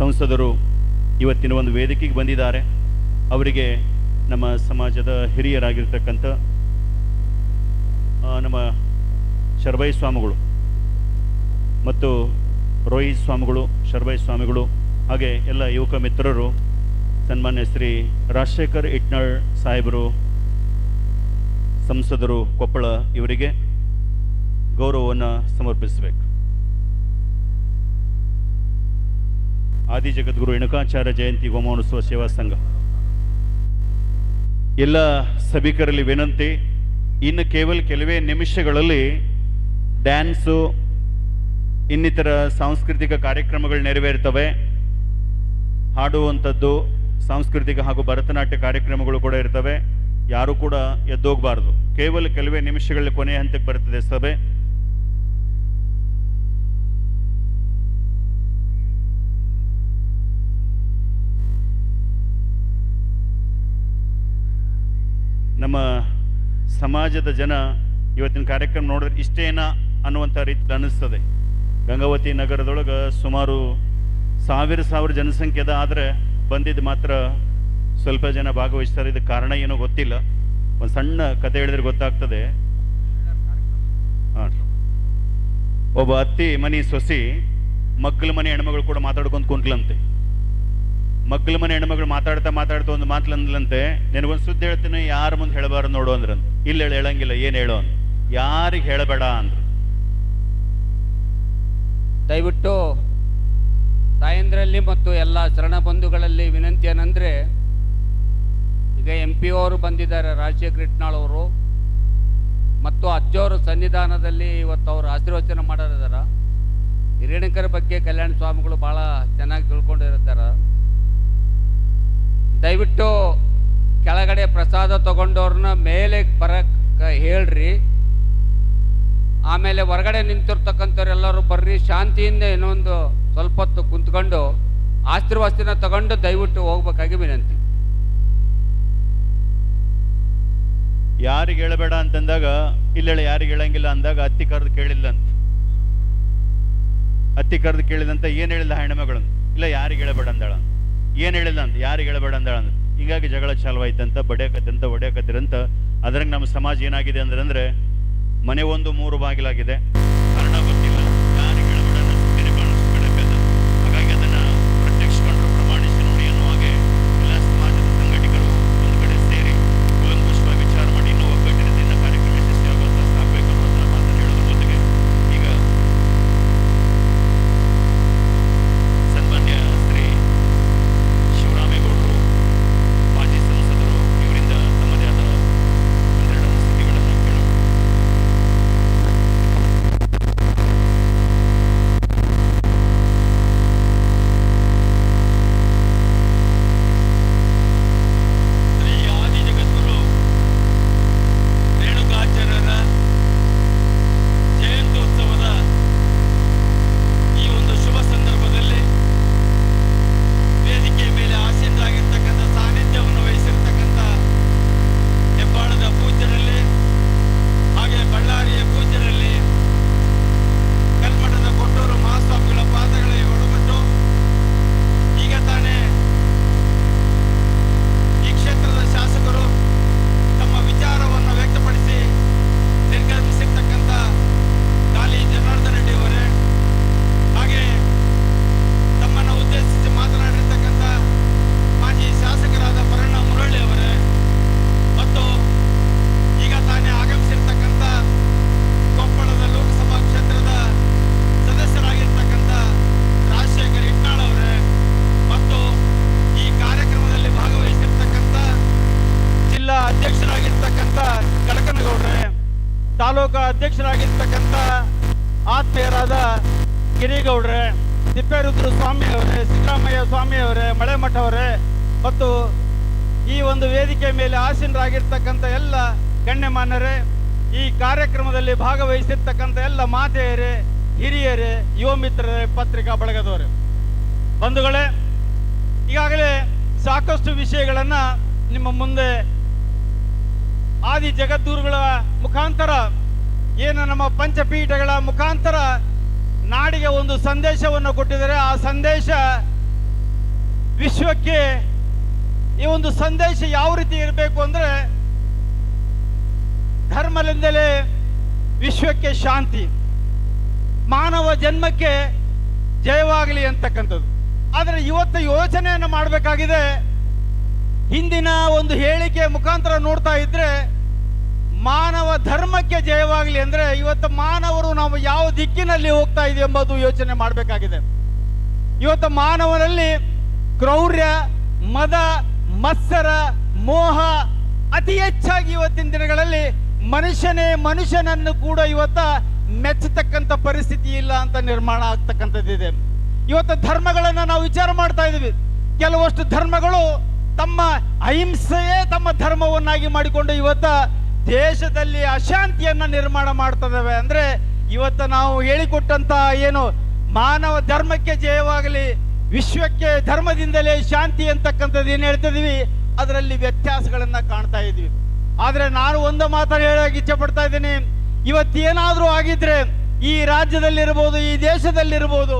S1: ಸಂಸದರು ಇವತ್ತಿನ ಒಂದು ವೇದಿಕೆಗೆ ಬಂದಿದ್ದಾರೆ. ಅವರಿಗೆ ನಮ್ಮ ಸಮಾಜದ ಹಿರಿಯರಾಗಿರ್ತಕ್ಕಂಥ ನಮ್ಮ ಶರ್ಬೈ ಸ್ವಾಮಿಗಳು ಮತ್ತು ರೋಹಿತ್ ಸ್ವಾಮಿಗಳು ಶರ್ಬೈ ಸ್ವಾಮಿಗಳು, ಹಾಗೆ ಎಲ್ಲ ಯುವಕ ಮಿತ್ರರು, ಸನ್ಮಾನ್ಯ ಶ್ರೀ ರಾಜಶೇಖರ್ ಇಟ್ನಾಳ್ ಸಾಹೇಬರು, ಸಂಸದರು ಕೊಪ್ಪಳ ಇವರಿಗೆ ಗೌರವವನ್ನು ಸಮರ್ಪಿಸಬೇಕು. ಆದಿ ಜಗದ್ಗುರು ರೇಣುಕಾಚಾರ್ಯ ಜಯಂತಿ ಹೋಮೋತ್ಸವ ಸೇವಾ ಸಂಘ. ಎಲ್ಲ ಸಭಿಕರಲ್ಲಿ ವಿನಂತಿ, ಇನ್ನು ಕೇವಲ ಕೆಲವೇ ನಿಮಿಷಗಳಲ್ಲಿ ಡ್ಯಾನ್ಸು ಇನ್ನಿತರ ಸಾಂಸ್ಕೃತಿಕ ಕಾರ್ಯಕ್ರಮಗಳು ನೆರವೇರ್ತವೆ. ಹಾಡುವಂಥದ್ದು ಸಾಂಸ್ಕೃತಿಕ ಹಾಗೂ ಭರತನಾಟ್ಯ ಕಾರ್ಯಕ್ರಮಗಳು ಕೂಡ ಇರ್ತವೆ. ಯಾರು ಕೂಡ ಎದ್ದೋಗಬಾರ್ದು. ಕೇವಲ ಕೆಲವೇ ನಿಮಿಷಗಳಲ್ಲಿ ಕೊನೆಯ ಹಂತಕ್ಕೆ ಬರುತ್ತದೆ ಸಭೆ. ನಮ್ಮ ಸಮಾಜದ ಜನ ಇವತ್ತಿನ ಕಾರ್ಯಕ್ರಮ ನೋಡಿದ್ರೆ ಇಷ್ಟೇನಾ ಅನ್ನುವಂಥ ರೀತಿ ಅನ್ನಿಸ್ತದೆ. ಗಂಗಾವತಿ ನಗರದೊಳಗೆ ಸುಮಾರು ಸಾವಿರ ಸಾವಿರ ಜನಸಂಖ್ಯೆ ಅದ, ಆದರೆ ಬಂದಿದ್ದು ಮಾತ್ರ ಸ್ವಲ್ಪ ಜನ ಭಾಗವಹಿಸ್ತಾರೆ. ಇದಕ್ಕೆ ಕಾರಣ ಏನೋ ಗೊತ್ತಿಲ್ಲ. ಒಂದು ಸಣ್ಣ ಕತೆ ಹೇಳಿದ್ರೆ ಗೊತ್ತಾಗ್ತದೆ. ಒಬ್ಬ ಅತ್ತಿ, ಮನಿ, ಸೊಸಿ, ಮಗ್ಗಲ ಮನೆ ಹೆಣ್ಮಗಳು ಕೂಡ ಮಾತಾಡ್ಕೊಂತ ಕುಂತ್ಲಂತೆ. ಮಗ್ಗಲ ಮನೆ ಹೆಣ್ಮಗಳು ಮಾತಾಡ್ತಾ ಮಾತಾಡ್ತಾ ಒಂದು ಮಾತಂದ್ಲಂತೆ ನಿನಗೊಂದು ಸುದ್ದಿ ಹೇಳ್ತೀನಿ, ಯಾರ ಮುಂದೆ ಹೇಳಬಾರ್ದು ನೋಡು ಅಂದ್ರಂತ. ಇಲ್ಲ ಹೇಳಿ ಹೇಳಂಗಿಲ್ಲ, ಏನು ಹೇಳೋ ಯಾರಿಗೆ ಹೇಳಬೇಡ ಅಂದ್ರು.
S3: ದಯವಿಟ್ಟು ತಾಯಂದ್ರಲ್ಲಿ ಮತ್ತು ಎಲ್ಲ ಶರಣ ಬಂಧುಗಳಲ್ಲಿ ವಿನಂತಿ ಏನಂದರೆ ಈಗ ಎಂ ಪಿ ಅವರು ಬಂದಿದ್ದಾರೆ, ರಾಜಶೇಖರ್ ಅವರು, ಮತ್ತು ಅಜ್ಜವರು ಸನ್ನಿಧಾನದಲ್ಲಿ ಇವತ್ತು ಅವರು ಆಶೀರ್ವಚನ ಮಾಡಿದಾರ. ಹಿರೇಣಕರ ಬಗ್ಗೆ ಕಲ್ಯಾಣ ಸ್ವಾಮಿಗಳು ಭಾಳ ಚೆನ್ನಾಗಿ ತಿಳ್ಕೊಂಡಿರ್ತಾರೆ. ದಯವಿಟ್ಟು ಕೆಳಗಡೆ ಪ್ರಸಾದ ತಗೊಂಡವ್ರನ್ನ ಮೇಲೆ ಬರಕ್ಕೆ ಹೇಳ್ರಿ. ಆಮೇಲೆ ಹೊರಗಡೆ ನಿಂತಿರ್ತಕ್ಕಂಥವ್ರೆಲ್ಲರೂ ಬರ್ರಿ, ಶಾಂತಿಯಿಂದ ಇನ್ನೊಂದು ಸ್ವಲ್ಪ ಹೊತ್ತು ಕುಂತ್ಕೊಂಡು ಆಸ್ತಿರ್ವಾಸ್ತಿನ ತಗೊಂಡು ದಯವಿಟ್ಟು ಹೋಗ್ಬೇಕಾಗಿ ವಿನಂತಿ.
S1: ಯಾರಿಗೆ ಹೇಳಬೇಡ ಅಂತಂದಾಗ ಇಲ್ಲ ಯಾರಿಗೆ ಹೇಳಂಗಿಲ್ಲ ಅಂದಾಗ ಅತ್ತಿ ಕರೆದು ಕೇಳಿಲ್ಲ ಅಂತ ಅತ್ತಿ ಕರೆದು ಕೇಳಿದಂತ ಏನ್ ಹೇಳಿಲ್ಲ ಹೆಣ್ಮಗಳು? ಇಲ್ಲ, ಯಾರಿಗೆ ಹೇಳಬೇಡ ಅಂದಾಳ. ಏನ್ ಹೇಳಿಲ್ಲ ಅಂತ? ಯಾರಿಗೆ ಹೇಳಬೇಡ ಅಂದಾಳ ಅಂತ. ಹಿಂಗಾಗಿ ಜಗಳ ಚಾಲುವಾಯ್ತಂತ ಬಡಿಯಕತ್ತಂತ ಹೊಡೆಯಕತ್ತಿರಂತ ಅದ್ರಂಗೆ ನಮ್ಮ ಸಮಾಜ ಏನಾಗಿದೆ ಅಂದ್ರೆ ಅಂದ್ರೆ ಮನೆ ಒಂದು ಮೂರು ಬಾಗಿಲಾಗಿದೆ.
S2: ಗಿರಿಗೌಡ್ರೆ ತಿಪ್ಪೇರುದ್ರ ಸ್ವಾಮಿ ಅವರೇ, ಸಿದ್ದರಾಮಯ್ಯ ಸ್ವಾಮಿ ಅವರೇ, ಮಳೆಮಠ ಅವರೇ ಮತ್ತು ಈ ಒಂದು ವೇದಿಕೆ ಮೇಲೆ ಆಸೀನರಾಗಿರ್ತಕ್ಕಂಥ ಎಲ್ಲ ಗಣ್ಯಮಾನ್ಯರೇ, ಈ ಕಾರ್ಯಕ್ರಮದಲ್ಲಿ ಭಾಗವಹಿಸಿರ್ತಕ್ಕಂಥ ಎಲ್ಲ ಮಾತೆಯರೇ, ಹಿರಿಯರೇ, ಯುವ ಮಿತ್ರರೇ, ಪತ್ರಿಕಾ ಬಳಗದವರೇ. ಬಂಧುಗಳೇ, ಈಗಾಗಲೇ
S4: ಸಾಕಷ್ಟು ವಿಷಯಗಳನ್ನು ನಿಮ್ಮ ಮುಂದೆ ಆದಿ ಜಗದ್ಗುರುಗಳ ಮುಖಾಂತರ, ಏನು ನಮ್ಮ ಪಂಚಪೀಠಗಳ ಮುಖಾಂತರ ನಾಡಿಗೆ ಒಂದು ಸಂದೇಶವನ್ನು ಕೊಟ್ಟಿದ್ದಾರೆ. ಆ ಸಂದೇಶ ವಿಶ್ವಕ್ಕೆ ಈ ಒಂದು ಸಂದೇಶ ಯಾವ ರೀತಿ ಇರಬೇಕು ಅಂದ್ರೆ ಧರ್ಮದಿಂದಲೇ ವಿಶ್ವಕ್ಕೆ ಶಾಂತಿ, ಮಾನವ ಜನ್ಮಕ್ಕೆ ಜಯವಾಗಲಿ ಅಂತಕ್ಕಂಥದ್ದು. ಆದರೆ ಇವತ್ತು ಯೋಚನೆಯನ್ನು ಮಾಡಬೇಕಾಗಿದೆ. ಹಿಂದಿನ ಒಂದು ಹೇಳಿಕೆ ಮುಖಾಂತರ ನೋಡ್ತಾ ಇದ್ರೆ ಮಾನವ ಧರ್ಮಕ್ಕೆ ಜಯವಾಗಲಿ ಅಂದ್ರೆ ಇವತ್ತು ಮಾನವರು ನಾವು ಯಾವ ದಿಕ್ಕಿನಲ್ಲಿ ಹೋಗ್ತಾ ಇದೆ ಎಂಬುದು ಯೋಚನೆ ಮಾಡಬೇಕಾಗಿದೆ. ಇವತ್ತು ಮಾನವನಲ್ಲಿ ಕ್ರೌರ್ಯ, ಮದ, ಮತ್ಸರ, ಮೋಹ ಅತಿ ಹೆಚ್ಚಾಗಿ ಇವತ್ತಿನ ದಿನಗಳಲ್ಲಿ ಮನುಷ್ಯನೇ ಮನುಷ್ಯನನ್ನು ಕೂಡ ಇವತ್ತ ಮೆಚ್ಚತಕ್ಕಂಥ ಪರಿಸ್ಥಿತಿ ಇಲ್ಲ ಅಂತ ನಿರ್ಮಾಣ ಆಗ್ತಕ್ಕಂಥದ್ದಿದೆ ಇವತ್ತು ಧರ್ಮಗಳನ್ನ ನಾವು ವಿಚಾರ ಮಾಡ್ತಾ ಇದ್ದೀವಿ ಕೆಲವಷ್ಟು ಧರ್ಮಗಳು ತಮ್ಮ ಅಹಿಂಸೆಯೇ ತಮ್ಮ ಧರ್ಮವನ್ನಾಗಿ ಮಾಡಿಕೊಂಡು ಇವತ್ತ ದೇಶದಲ್ಲಿ ಅಶಾಂತಿಯನ್ನು ನಿರ್ಮಾಣ ಮಾಡ್ತದವೆ ಅಂದ್ರೆ ಇವತ್ತು ನಾವು ಹೇಳಿಕೊಟ್ಟಂತ ಏನು ಮಾನವ ಧರ್ಮಕ್ಕೆ ಜಯವಾಗಲಿ, ವಿಶ್ವಕ್ಕೆ ಧರ್ಮದಿಂದಲೇ ಶಾಂತಿ ಅಂತಕ್ಕಂಥದ್ದು ಏನು ಹೇಳ್ತಿದೀವಿ ಅದರಲ್ಲಿ ವ್ಯತ್ಯಾಸಗಳನ್ನು ಕಾಣ್ತಾ ಇದ್ವಿ. ಆದರೆ ನಾನು ಒಂದು ಮಾತನ್ನು ಹೇಳೋಕೆ ಇಚ್ಛೆ ಪಡ್ತಾ ಇದ್ದೀನಿ. ಇವತ್ತೇನಾದ್ರೂ ಆಗಿದ್ರೆ ಈ ರಾಜ್ಯದಲ್ಲಿರ್ಬೋದು, ಈ ದೇಶದಲ್ಲಿರ್ಬೋದು,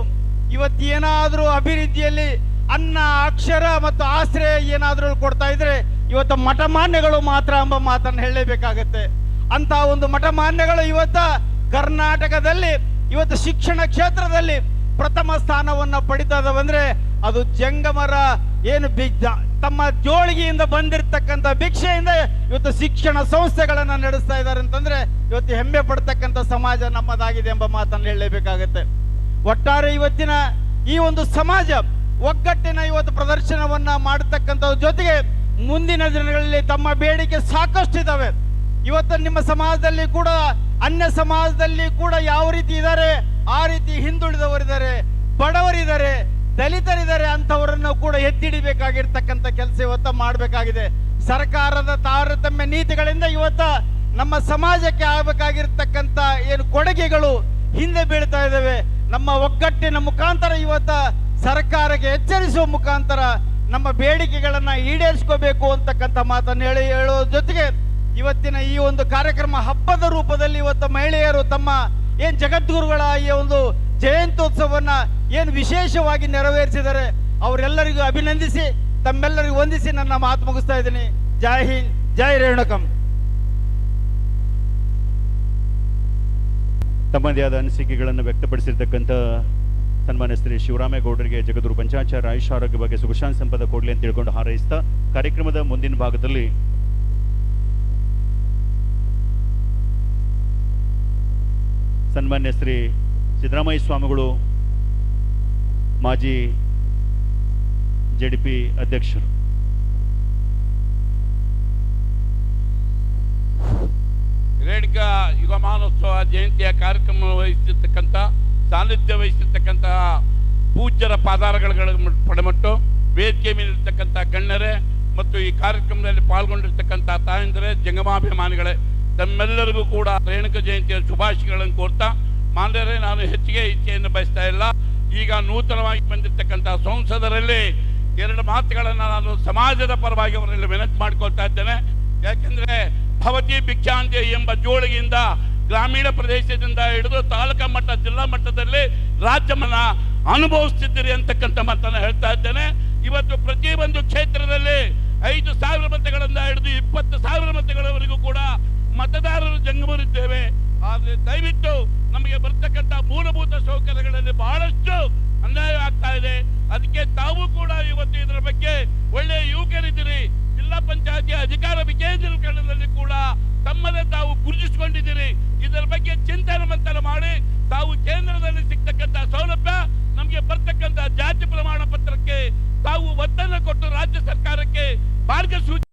S4: ಇವತ್ತೇನಾದ್ರೂ ಅಭಿವೃದ್ಧಿಯಲ್ಲಿ ಅನ್ನ, ಅಕ್ಷರ ಮತ್ತು ಆಶ್ರಯ ಏನಾದರೂ ಕೊಡ್ತಾ ಇದ್ರೆ ಇವತ್ತು ಮಠಮಾನ್ಯಗಳು ಮಾತ್ರ ಎಂಬ ಮಾತನ್ನು ಹೇಳಲೇಬೇಕಾಗತ್ತೆ. ಅಂತ ಒಂದು ಮಠಮಾನ್ಯಗಳು ಇವತ್ತ ಕರ್ನಾಟಕದಲ್ಲಿ, ಇವತ್ತು ಶಿಕ್ಷಣ ಕ್ಷೇತ್ರದಲ್ಲಿ ಪ್ರಥಮ ಸ್ಥಾನವನ್ನ ಪಡಿತದವಂದ್ರೆ ಅದು ಜಂಗಮರ ಏನು ತಮ್ಮ ಜೋಳಿಗೆಯಿಂದ ಬಂದಿರತಕ್ಕಂತ ಭಿಕ್ಷೆಯಿಂದ ಇವತ್ತು ಶಿಕ್ಷಣ ಸಂಸ್ಥೆಗಳನ್ನ ನಡೆಸ್ತಾ ಇದ್ದಾರೆ ಅಂತಂದ್ರೆ ಇವತ್ತು ಹೆಮ್ಮೆ ಪಡ್ತಕ್ಕಂಥ ಸಮಾಜ ನಮ್ಮದಾಗಿದೆ ಎಂಬ ಮಾತನ್ನು ಹೇಳಲೇಬೇಕಾಗತ್ತೆ. ಒಟ್ಟಾರೆ ಇವತ್ತಿನ ಈ ಒಂದು ಸಮಾಜ ಒಗ್ಗಟ್ಟಿನ ಇವತ್ತು ಪ್ರದರ್ಶನವನ್ನ ಮಾಡತಕ್ಕಂಥ ಜೊತೆಗೆ ಮುಂದಿನ ದಿನಗಳಲ್ಲಿ ತಮ್ಮ ಬೇಡಿಕೆ ಸಾಕಷ್ಟು ಇದ್ದಾವೆ ಇವತ್ತು ನಿಮ್ಮ ಸಮಾಜದಲ್ಲಿ ಕೂಡ, ಅನ್ಯ ಸಮಾಜದಲ್ಲಿ ಕೂಡ ಯಾವ ರೀತಿ ಇದ್ದಾರೆ ಆ ರೀತಿ ಹಿಂದುಳಿದವರಿದ್ದಾರೆ, ಬಡವರಿದ್ದಾರೆ, ದಲಿತರಿದ್ದಾರೆ ಅಂತವರನ್ನು ಕೂಡ ಎತ್ತಿಡಿಬೇಕಾಗಿರ್ತಕ್ಕಂಥ ಕೆಲಸ ಇವತ್ತ ಮಾಡಬೇಕಾಗಿದೆ. ಸರ್ಕಾರದ ತಾರತಮ್ಯ ನೀತಿಗಳಿಂದ ಇವತ್ತ ನಮ್ಮ ಸಮಾಜಕ್ಕೆ ಆಗಬೇಕಾಗಿರ್ತಕ್ಕಂಥ ಏನು ಕೊಡುಗೆಗಳು ಹಿಂದೆ ಬೀಳ್ತಾ ಇದ್ದಾವೆ ನಮ್ಮ ಒಗ್ಗಟ್ಟಿನ ಮುಖಾಂತರ ಇವತ್ತ ಸರ್ಕಾರಕ್ಕೆ ಎಚ್ಚರಿಸುವ ಮುಖಾಂತರ ನಮ್ಮ ಬೇಡಿಕೆಗಳನ್ನು ಈಡೇರಿಸ್ಕೋಬೇಕು ಅಂತಕ್ಕಂಥ ಮಾತನ್ನು ಹೇಳಿ ಹೇಳೋ ಜೊತೆಗೆ ಇವತ್ತಿನ ಈ ಒಂದು ಕಾರ್ಯಕ್ರಮ ಹಬ್ಬದ ರೂಪದಲ್ಲಿ ಇವತ್ತು ಮಹಿಳೆಯರು ತಮ್ಮ ಏನ್ ಜಗದ್ಗುರುಗಳ ಈ ಒಂದು ಜಯಂತ್ಯೋತ್ಸವವನ್ನು ಏನು ವಿಶೇಷವಾಗಿ ನೆರವೇರಿಸಿದ್ದಾರೆ, ಅವರೆಲ್ಲರಿಗೂ ಅಭಿನಂದಿಸಿ, ತಮ್ಮೆಲ್ಲರಿಗೂ ವಂದಿಸಿ ನನ್ನ ಮಾತು ಮುಗಿಸ್ತಾ ಇದ್ದೀನಿ. ಜೈ ಹಿಂದ್, ಜೈ ರೇಣುಕಂ.
S1: ತಮ್ಮದೇ ಆದ ಅನಿಸಿಕೆಗಳನ್ನು ವ್ಯಕ್ತಪಡಿಸಿರ್ತಕ್ಕಂಥ ಸನ್ಮಾನ್ಯ ಶ್ರೀ ಶಿವರಾಮೇಗೌಡರಿಗೆ ಜಗದ್ಗುರು ಪಂಚಾಚಾರ ಆಯುಷ್ ಆರೋಗ್ಯ ಬಗ್ಗೆ ಸುಖಶಾಂತಿ ಸಂಪದ ಕೊಡಲಿ ಅಂತ ತಿಳ್ಕೊಂಡು ಹಾರೈಸ್ತಾ ಕಾರ್ಯಕ್ರಮದ ಮುಂದಿನ ಭಾಗದಲ್ಲಿ ಸನ್ಮಾನ್ಯ ಶ್ರೀ ಸಿದ್ದರಾಮಯ್ಯ ಸ್ವಾಮಿಗಳು, ಮಾಜಿ ಜೆ ಡಿ ಪಿ ಅಧ್ಯಕ್ಷರು.
S5: ಮಹಾನೋತ್ಸವ ಜಯಂತಿಯ ಕಾರ್ಯಕ್ರಮ ವಹಿಸಿರ್ತಕ್ಕಂಥ ಸಾನ್ನಿಧ್ಯ ವಹಿಸಿರ್ತಕ್ಕಂತಹ ಪೂಜ್ಯರ ಪಾದಾರಗಳ ಪಡಮಟ್ಟು, ವೇದಿಕೆ ಮೇಲಿರ್ತಕ್ಕಂಥ ಗಣ್ಯರೇ ಮತ್ತು ಈ ಕಾರ್ಯಕ್ರಮದಲ್ಲಿ ಪಾಲ್ಗೊಂಡಿರ್ತಕ್ಕಂಥ ತಾಯಂದರೆ, ಜಂಗಮಾಭಿಮಾನಿಗಳೇ, ತಮ್ಮೆಲ್ಲರಿಗೂ ಕೂಡ ರೇಣುಕ ಜಯಂತಿಯ ಶುಭಾಶಯಗಳನ್ನು ಕೋರ್ತಾ, ಮಾನ್ಯರೇ, ನಾನು ಹೆಚ್ಚಿಗೆ ಇಚ್ಛೆಯನ್ನು ಬಯಸ್ತಾ ಇಲ್ಲ. ಈಗ ನೂತನವಾಗಿ ಬಂದಿರತಕ್ಕಂಥ ಸಂಸದರಲ್ಲಿ ಎರಡು ಮಾತುಗಳನ್ನು ನಾನು ಸಮಾಜದ ಪರವಾಗಿ ಅವರಲ್ಲಿ ವಿನಂತಿ ಮಾಡ್ಕೊಳ್ತಾ ಇದ್ದೇನೆ. ಯಾಕೆಂದ್ರೆ ಭವತಿ ಭಿಕ್ಷಾಂತಿ ಎಂಬ ಜೋಳಿಗೆಯಿಂದ ಗ್ರಾಮೀಣ ಪ್ರದೇಶದಿಂದ ಹಿಡಿದು ತಾಲೂಕಾ ಮಟ್ಟ, ಜಿಲ್ಲಾ ಮಟ್ಟದಲ್ಲಿ ರಾಜ್ಯವನ್ನ ಅನುಭವಿಸ್ತಿದ್ದೀರಿ ಅಂತಕ್ಕಂಥ ಮಾತನ್ನ ಹೇಳ್ತಾ ಇದ್ದೇನೆ. ಇವತ್ತು ಪ್ರತಿ ಒಂದು ಕ್ಷೇತ್ರದಲ್ಲಿ ಐದು ಸಾವಿರ ಮತಗಳಿಂದ ಹಿಡಿದು ಇಪ್ಪತ್ತು ಸಾವಿರ ಮತಗಳವರೆಗೂ ಕೂಡ ಮತದಾರರು ಜಂಗಮರಿದ್ದೇವೆ. ಆದರೆ ದಯವಿಟ್ಟು ನಮಗೆ ಬರ್ತಕ್ಕಂಥ ಮೂಲಭೂತ ಸೌಕರ್ಯಗಳಲ್ಲಿ ಬಹಳಷ್ಟು ಅನ್ಯಾಯ ಆಗ್ತಾ ಇದೆ. ಅದಕ್ಕೆ ತಾವು ಕೂಡ ಇವತ್ತು ಇದರ ಬಗ್ಗೆ ಒಳ್ಳೆಯ ಯುವಕರಿದ್ದೀರಿ. ಜಿಲ್ಲಾ ಪಂಚಾಯತಿ ಅಧಿಕಾರ ವಿಕೇಂದ್ರೀಕರಣದಲ್ಲಿ ಕೂಡ ತಮ್ಮದೇ ತಾವು ಗುರುತಿಸಿಕೊಂಡಿದ್ದೀರಿ. ಇದರ ಬಗ್ಗೆ ಚಿಂತನೆ ಮಂಥನ ಮಾಡಿ, ತಾವು ಕೇಂದ್ರದಲ್ಲಿ ಸಿಗ್ತಕ್ಕಂಥ ಸೌಲಭ್ಯ, ನಮಗೆ ಬರ್ತಕ್ಕಂಥ ಜಾತಿ ಪ್ರಮಾಣ ಪತ್ರಕ್ಕೆ ತಾವು ಒತ್ತನ್ನು ಕೊಟ್ಟು ರಾಜ್ಯ ಸರ್ಕಾರಕ್ಕೆ ಮಾರ್ಗಸೂಚಿ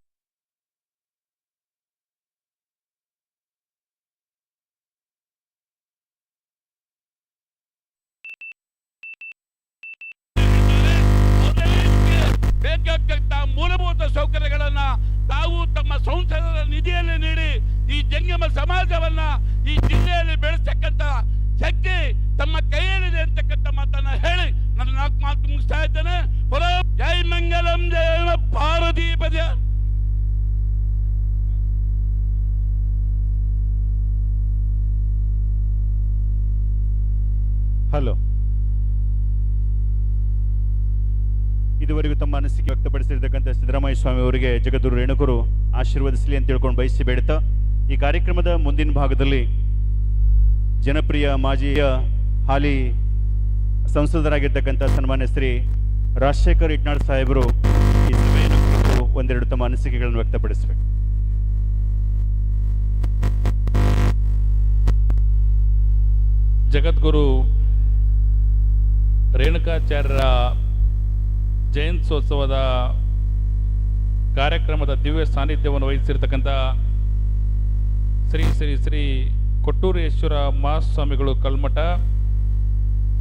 S5: ತಮ್ಮ ಸಂಸದರ ನಿಧಿಯಲ್ಲಿ ನೀಡಿ ಈ ಜಂಗಮ ಸಮಾಜವನ್ನ ಈ ಜಿಲ್ಲೆಯಲ್ಲಿ ಬೆಳೆಸ್ತಕ್ಕಂತ ಶಕ್ತಿ ತಮ್ಮ ಕೈಯಲ್ಲಿದೆ ಅಂತಕ್ಕಂಥ ಮಾತನ್ನ ಹೇಳಿ ನನ್ನ ನಾಲ್ಕು ಮಾತು ಮುಗಿಸ್ತಾ ಇದ್ದೇನೆ. ಜೈ ಮಂಗಲಂ ಜಯ ಪಾರ್ವತೀಪದ
S1: ಹಲೋ ಇದುವರೆಗೂ ತಮ್ಮ ಅನಿಸಿಕೆ ವ್ಯಕ್ತಪಡಿಸಿರ್ತಕ್ಕಂಥ ಸಿದ್ದರಾಮಯ್ಯ ಸ್ವಾಮಿ ಅವರಿಗೆ ಜಗದ್ಗುರು ರೇಣುಕರು ಆಶೀರ್ವದಿಸಲಿ ಅಂತ ತಿಳ್ಕೊಂಡು ಬಯಸಿ ಬೇಡ್ತಾ, ಈ ಕಾರ್ಯಕ್ರಮದ ಮುಂದಿನ ಭಾಗದಲ್ಲಿ ಜನಪ್ರಿಯ ಮಾಜಿಯ ಹಾಲಿ ಸಂಸದರಾಗಿರ್ತಕ್ಕಂಥ ಸನ್ಮಾನ್ಯ ಶ್ರೀ ರಾಜಶೇಖರ್ ಇಟ್ನಾಳ್ ಸಾಹೇಬರು ಒಂದೆರಡು ತಮ್ಮ ಅನಿಸಿಕೆಗಳನ್ನು ವ್ಯಕ್ತಪಡಿಸಬೇಕು.
S6: ಜಗದ್ಗುರು ರೇಣುಕಾಚಾರ್ಯರ ಜಯಂತ್ಯೋತ್ಸವದ ಕಾರ್ಯಕ್ರಮದ ದಿವ್ಯ ಸಾನ್ನಿಧ್ಯವನ್ನು ವಹಿಸಿರ್ತಕ್ಕಂಥ ಶ್ರೀ ಶ್ರೀ ಶ್ರೀ ಕೊಟ್ಟೂರೇಶ್ವರ ಮಹಾಸ್ವಾಮಿಗಳು ಕಲ್ಮಠ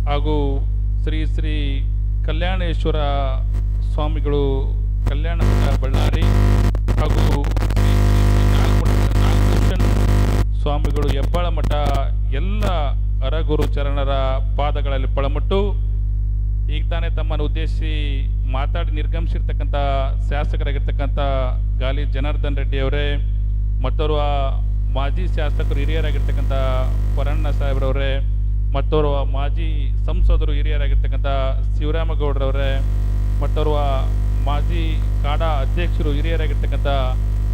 S6: ಹಾಗೂ ಶ್ರೀ ಶ್ರೀ ಕಲ್ಯಾಣೇಶ್ವರ ಸ್ವಾಮಿಗಳು ಕಲ್ಯಾಣ ಬಳ್ಳಾರಿ ಹಾಗೂ ಸ್ವಾಮಿಗಳು ಹೆಬ್ಬಾಳ ಮಠ ಎಲ್ಲ ಅರಗುರು ಚರಣರ ಪಾದಗಳಲ್ಲಿ ಪಳಮಟ್ಟು ಈಗ ತಾನೇ ತಮ್ಮನ್ನು ಉದ್ದೇಶಿಸಿ ಮಾತಾಡಿ ನಿರ್ಗಮಿಸಿರ್ತಕ್ಕಂಥ ಶಾಸಕರಾಗಿರ್ತಕ್ಕಂಥ ಗಾಲಿ ಜನಾರ್ದನ್ ರೆಡ್ಡಿ ಅವರೇ, ಮತ್ತೋರ್ವ ಮಾಜಿ ಶಾಸಕರು ಹಿರಿಯರಾಗಿರ್ತಕ್ಕಂಥ ಪರಣ್ಣ ಸಾಹೇಬ್ರವರೇ ಮತ್ತೋರ್ವ ಮಾಜಿ ಸಂಸದರು ಹಿರಿಯರಾಗಿರ್ತಕ್ಕಂಥ ಶಿವರಾಮಗೌಡರವರೇ, ಮತ್ತೋರ್ವ ಮಾಜಿ ಕಾಡಾ ಅಧ್ಯಕ್ಷರು ಹಿರಿಯರಾಗಿರ್ತಕ್ಕಂಥ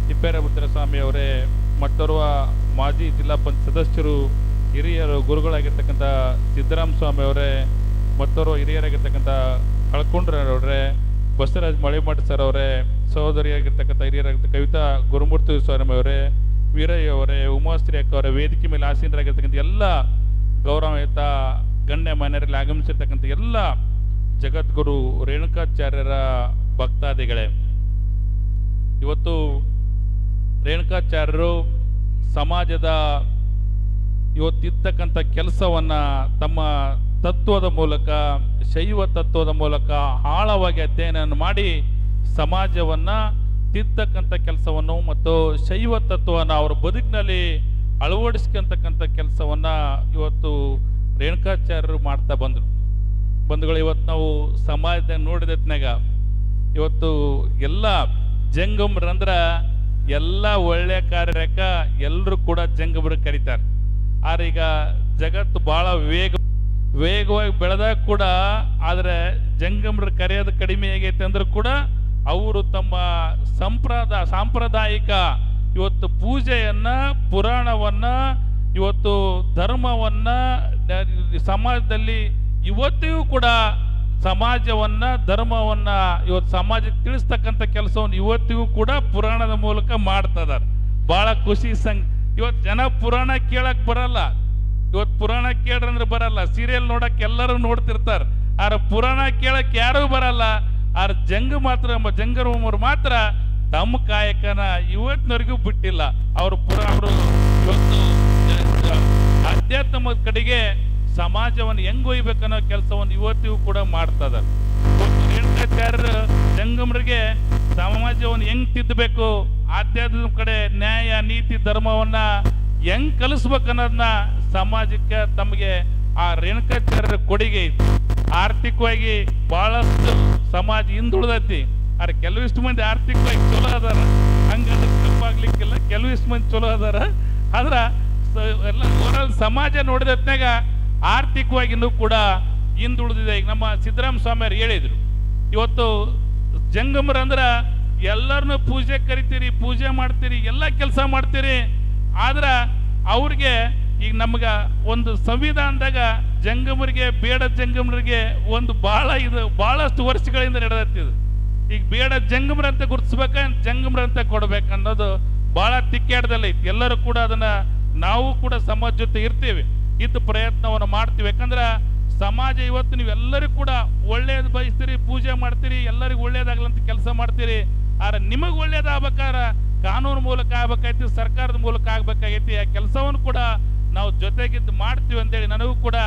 S6: ತಿಪ್ಪೇರಭದ್ರಸ್ವಾಮಿ ಅವರೇ, ಮತ್ತೋರ್ವ ಮಾಜಿ ಜಿಲ್ಲಾ ಪಂಚಾಯತ್ ಸದಸ್ಯರು ಹಿರಿಯರು ಗುರುಗಳಾಗಿರ್ತಕ್ಕಂಥ ಸಿದ್ದರಾಮ ಸ್ವಾಮಿ ಅವರೇ ಮತ್ತೋರ್ವ ಹಿರಿಯರಾಗಿರ್ತಕ್ಕಂಥ ಅವರೇ ಬಸವರಾಜ್ ಮಳೆಮಠ ಸರ್ ಅವರೇ ಸಹೋದರಿಯಾಗಿರ್ತಕ್ಕಂಥ ಹಿರಿಯರಾಗಿರ್ತ ಕವಿತಾ ಗುರುಮೂರ್ತಿ ಸ್ವಾಮಿ ಅವರೇ ವೀರಯ್ಯ ಅವರೇ, ಉಮಾಶ್ರೀ ಅಕ್ಕ ಅವರೇ, ವೇದಿಕೆ ಮೇಲೆ ಆಸೀನರಾಗಿರ್ತಕ್ಕಂಥ ಎಲ್ಲ ಗೌರವಯುತ ಗಣ್ಯ ಮಾನ್ಯರಲ್ಲಿ ಆಗಮಿಸಿರ್ತಕ್ಕಂಥ ಎಲ್ಲ ಜಗದ್ಗುರು ರೇಣುಕಾಚಾರ್ಯರ ಭಕ್ತಾದಿಗಳೇ. ಇವತ್ತು ರೇಣುಕಾಚಾರ್ಯರು ಸಮಾಜದ ಇವತ್ತಿರ್ತಕ್ಕಂಥ ಕೆಲಸವನ್ನು ತಮ್ಮ ತತ್ವದ ಮೂಲಕ, ಶೈವ ತತ್ವದ ಮೂಲಕ ಆಳವಾಗಿ ಅಧ್ಯಯನ ಮಾಡಿ ಸಮಾಜವನ್ನ ತಿದ್ದಕ್ಕಂಥ ಕೆಲಸವನ್ನು ಮತ್ತು ಶೈವ ತತ್ವವನ್ನು ಅವರ ಬದುಕಿನಲ್ಲಿ ಅಳವಡಿಸ್ಕೊಂತಕ್ಕಂಥ ಕೆಲಸವನ್ನ ಇವತ್ತು ರೇಣುಕಾಚಾರ್ಯರು ಮಾಡ್ತಾ ಬಂದರು. ಬಂಧುಗಳು, ಇವತ್ತು ನಾವು ಸಮಾಜದಾಗ ನೋಡಿದತ್ನಾಗ ಇವತ್ತು ಎಲ್ಲ ಜಂಗಮ್ರಂದ್ರ ಎಲ್ಲ ಒಳ್ಳೆ ಕಾರ್ಯಕ್ಕ ಎಲ್ಲರೂ ಕೂಡ ಜಂಗಮರು ಕರೀತಾರೆ. ಆದ್ರೆ ಈಗ ಜಗತ್ತು ಬಹಳ ವೇಗ ವೇಗವಾಗಿ ಬೆಳೆದಾಗ ಕೂಡ, ಆದರೆ ಜಂಗಮರ ಕರೆಯೋದು ಕಡಿಮೆ ಆಗೈತೆ ಅಂದ್ರೂ ಕೂಡ, ಅವರು ತಮ್ಮ ಸಂಪ್ರದಾಯ ಸಾಂಪ್ರದಾಯಿಕ ಇವತ್ತು ಪೂಜೆಯನ್ನ, ಪುರಾಣವನ್ನ, ಇವತ್ತು ಧರ್ಮವನ್ನ ಸಮಾಜದಲ್ಲಿ ಇವತ್ತಿಗೂ ಕೂಡ ಸಮಾಜವನ್ನ, ಧರ್ಮವನ್ನ ಇವತ್ತು ಸಮಾಜಕ್ಕೆ ತಿಳಿಸ್ತಕ್ಕಂಥ ಕೆಲಸವನ್ನು ಇವತ್ತಿಗೂ ಕೂಡ ಪುರಾಣದ ಮೂಲಕ ಮಾಡ್ತಾ ಇದಾರೆ ಬಹಳ ಖುಷಿ ಸಂಗ್, ಇವತ್ತು ಜನ ಪುರಾಣ ಕೇಳಕ್ ಬರಲ್ಲ. ಇವತ್ತು ಪುರಾಣ ಕೇಳ್ರಂದ್ರೆ ಬರಲ್ಲ. ಸೀರಿಯಲ್ ನೋಡಕ್ಕೆ ಎಲ್ಲರೂ ನೋಡ್ತಿರ್ತಾರೆ. ಆದ್ರೆ ಪುರಾಣ ಕೇಳಕ್ಕೆ ಯಾರೂ ಬರಲ್ಲ. ಆದ್ರೆ ಜಂಗ ಮಾತ್ರ ಜಂಗರವರು ಮಾತ್ರ ತಮ್ಮ ಕಾಯಕನ ಇವತ್ತಿನವರೆಗೂ ಬಿಟ್ಟಿಲ್ಲ. ಅವರು ಪುರಾಣರು ಇವತ್ತು ಅಧ್ಯಾತ್ಮದ ಕಡೆಗೆ ಸಮಾಜವನ್ನು ಹೆಂಗ್ ಒಯ್ಬೇಕನ್ನೋ ಕೆಲಸವನ್ನು ಇವತ್ತಿಗೂ ಕೂಡ ಮಾಡ್ತಾ ಇದ್ದಾರೆ ಜಂಗಮರಿಗೆ ಸಮಾಜವನ್ನು ಹೆಂಗ್ ತಿದ್ದಬೇಕು, ಆಧ್ಯಾತ್ಮದ ಕಡೆ ನ್ಯಾಯ, ನೀತಿ, ಧರ್ಮವನ್ನ ಹೆಂಗ್ ಕಲಿಸ್ಬೇಕನ್ನೋದನ್ನ ಸಮಾಜಕ್ಕೆ ತಮಗೆ ಆ ರೇಣುಕಾಚಾರ್ಯರ ಕೊಡುಗೆ ಐತಿ ಆರ್ಥಿಕವಾಗಿ ಬಹಳಷ್ಟು ಸಮಾಜ ಹಿಂದುಳಿದೈತಿ. ಆದ್ರೆ ಕೆಲವಿಷ್ಟು ಮಂದಿ ಆರ್ಥಿಕವಾಗಿ ಚಲೋ ಅದಾರ. ಹಂಗಂದ್ರೆ ತಪ್ಪಾಗ್ಲಿಕ್ಕಿಲ್ಲ ಕೆಲವಿಷ್ಟು ಮಂದಿ ಚಲೋ ಅದಾರ. ಆದ್ರ ಎಲ್ಲ ಓರಲ್ ಸಮಾಜ ನೋಡಿದತ್ನಾಗ ಆರ್ಥಿಕವಾಗಿನೂ ಕೂಡ ಹಿಂದುಳಿದಿದೆ. ಈಗ ನಮ್ಮ ಸಿದ್ದರಾಮ ಸ್ವಾಮಿಯವ್ರು ಹೇಳಿದ್ರು. ಇವತ್ತು ಜಂಗಮರಂದ್ರ ಎಲ್ಲರನ್ನೂ ಪೂಜೆ ಕರಿತೀರಿ, ಪೂಜೆ ಮಾಡ್ತೀರಿ, ಎಲ್ಲ ಕೆಲಸ ಮಾಡ್ತೀರಿ. ಆದ್ರೆ ಅವ್ರಿಗೆ ಈಗ ನಮ್ಗೆ ಒಂದು ಸಂವಿಧಾನದಾಗ ಜಂಗಮರಿಗೆ, ಬೇಡ ಜಂಗಮರಿಗೆ ಒಂದು ಬಹಳ ಇದು ಬಹಳಷ್ಟು ವರ್ಷಗಳಿಂದ ನಡೆದತ್ತಿದು ಈಗ ಬೇಡ ಜಂಗಮರಂತ ಗುರುತಿಸ್ಬೇಕ, ಜಂಗಮರಂತ ಕೊಡ್ಬೇಕು ಅನ್ನೋದು ಬಹಳ ತಿಕ್ಕಾಟದಲ್ಲಿ ಐತಿ. ಎಲ್ಲರೂ ಕೂಡ ಅದನ್ನ ನಾವು ಕೂಡ ಸಮಾಜ ಜೊತೆ ಇರ್ತೀವಿ, ಇದ್ದ ಪ್ರಯತ್ನವನ್ನು ಮಾಡ್ತೀವಿ. ಯಾಕಂದ್ರೆ ಸಮಾಜ ಇವತ್ತು ನೀವೆಲ್ಲರೂ ಕೂಡ ಒಳ್ಳೇದು ಬಯಸ್ತೀರಿ, ಪೂಜೆ ಮಾಡ್ತೀರಿ, ಎಲ್ಲರಿಗೂ ಒಳ್ಳೇದಾಗ್ಲಂತ ಕೆಲಸ ಮಾಡ್ತೀರಿ. ಆದ್ರೆ ನಿಮಗೆ ಒಳ್ಳೇದಾಗಬೇಕಾದ್ರೆ ಕಾನೂನು ಮೂಲಕ ಆಗ್ಬೇಕಾಯ್ತಿ, ಸರ್ಕಾರದ ಮೂಲಕ ಆಗ್ಬೇಕಾಗೈತಿ. ಆ ಕೆಲಸವನ್ನು ಕೂಡ ನಾವು ಜೊತೆಗಿದ್ದು ಮಾಡ್ತೀವಿ ಅಂತೇಳಿ ನನಗೂ ಕೂಡ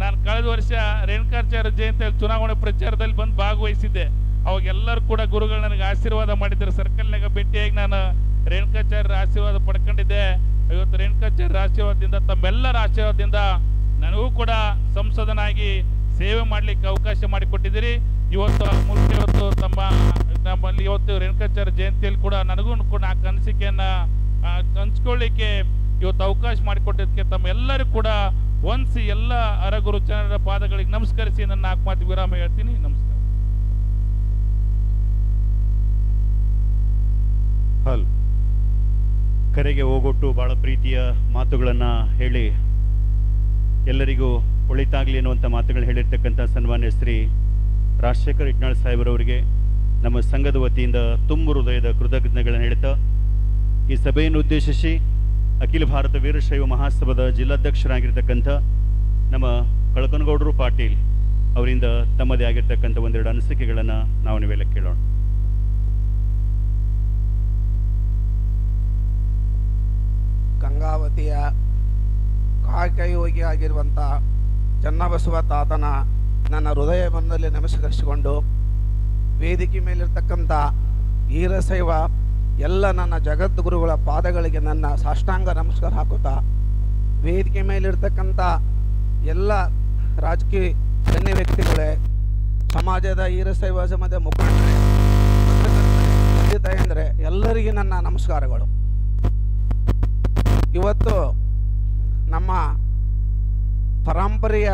S6: ನಾನು ಕಳೆದ ವರ್ಷ ರೇಣುಕಾಚಾರ್ಯ ಜಯಂತಿಯಲ್ಲಿ ಚುನಾವಣೆ ಪ್ರಚಾರದಲ್ಲಿ ಬಂದು ಭಾಗವಹಿಸಿದ್ದೆ. ಅವಾಗೆಲ್ಲರೂ ಕೂಡ ಗುರುಗಳು ನನಗೆ ಆಶೀರ್ವಾದ ಮಾಡಿದ್ರು. ಸರ್ಕಲ್ನಾಗ ಭೇಟಿಯಾಗಿ ನಾನು ರೇಣುಕಾಚಾರ್ಯರ ಆಶೀರ್ವಾದ ಪಡ್ಕೊಂಡಿದ್ದೆ. ಇವತ್ತು ರೇಣುಕಾಚಾರ್ಯರ ಆಶೀರ್ವಾದದಿಂದ, ತಮ್ಮೆಲ್ಲರ ಆಶೀರ್ವಾದದಿಂದ ನನಗೂ ಕೂಡ ಸಂಸದನಾಗಿ ಸೇವೆ ಮಾಡಲಿಕ್ಕೆ ಅವಕಾಶ ಮಾಡಿಕೊಟ್ಟಿದ್ದೀರಿ. ಇವತ್ತು ಮುಖ್ಯವತ್ತು ಇವತ್ತು ತಮ್ಮ, ನಮ್ಮಲ್ಲಿ ಇವತ್ತು ರೇಣುಕಾಚಾರ್ಯ ಜಯಂತಿಯಲ್ಲಿ ಕೂಡ ನನಗೂ ಕೂಡ ಆ ಕನಸಿಕೆಯನ್ನು ಹಂಚ್ಕೊಳ್ಳಿಕ್ಕೆ ಇವತ್ತು ಅವಕಾಶ ಮಾಡಿಕೊಟ್ಟಿದ್ದಕ್ಕೆ ತಮ್ಮೆಲ್ಲರೂ ಕೂಡ ವಂದಿಸಿ ಎಲ್ಲ ಅರಗುರು ಜನರ ಪಾದಗಳಿಗೆ ನಮಸ್ಕರಿಸಿ ನನ್ನ ನಾಲ್ಕು ಮಾತು ವಿರಾಮ ಹೇಳ್ತೀನಿ. ನಮಸ್ಕಾರ
S1: ಹಲೋ. ಕರೆಗೆ ಹೋಗೊಟ್ಟು ಬಹಳ ಪ್ರೀತಿಯ ಮಾತುಗಳನ್ನು ಹೇಳಿ ಎಲ್ಲರಿಗೂ ಒಳಿತಾಗಲಿ ಅನ್ನುವಂಥ ಮಾತುಗಳು ಹೇಳಿರ್ತಕ್ಕಂಥ ಸನ್ಮಾನ್ಯ ಶ್ರೀ ರಾಜಶೇಖರ್ ಇಟ್ನಾಳ್ ಸಾಹೇಬರವರಿಗೆ ನಮ್ಮ ಸಂಘದ ವತಿಯಿಂದ ತುಂಬ ಹೃದಯದ ಕೃತಜ್ಞತೆಗಳನ್ನು ಹೇಳ್ತಾ ಈ ಸಭೆಯನ್ನು ಉದ್ದೇಶಿಸಿ ಅಖಿಲ ಭಾರತ ವೀರಶೈವ ಮಹಾಸಭಾದ ಜಿಲ್ಲಾಧ್ಯಕ್ಷರಾಗಿರ್ತಕ್ಕಂಥ ನಮ್ಮ ಕಳಕನಗೌಡರು ಪಾಟೀಲ್ ಅವರಿಂದ ತಮ್ಮದೇ ಆಗಿರ್ತಕ್ಕಂಥ ಒಂದೆರಡು ಅನಿಸಿಕೆಗಳನ್ನು ನಾವು ನೀವೆಲ್ಲ ಕೇಳೋಣ.
S7: ಗಂಗಾವತಿಯ ಕಾಕಯೋಗಿ ಆಗಿರುವಂಥ ಚನ್ನಬಸವ ತಾತನ ನನ್ನ ಹೃದಯ ಬಂದಲ್ಲಿ ನಮಸ್ಕರಿಸಿಕೊಂಡು ವೇದಿಕೆ ಮೇಲಿರ್ತಕ್ಕಂಥ ವೀರಶೈವ ಎಲ್ಲ ನನ್ನ ಜಗದ್ಗುರುಗಳ ಪಾದಗಳಿಗೆ ನನ್ನ ಸಾಷ್ಟಾಂಗ ನಮಸ್ಕಾರ ಹಾಕುತ್ತಾ, ವೇದಿಕೆ ಮೇಲಿರ್ತಕ್ಕಂಥ ಎಲ್ಲ ರಾಜಕೀಯ ಗಣ್ಯ ವ್ಯಕ್ತಿಗಳೇ, ಸಮಾಜದ ಈರಸೈವ ಸಮಾಜದ ಮುಖಂಡರೇ ತಂದೆ ಎಲ್ಲರಿಗೆ ನನ್ನ ನಮಸ್ಕಾರಗಳು. ಇವತ್ತು ನಮ್ಮ ಪರಂಪರೆಯ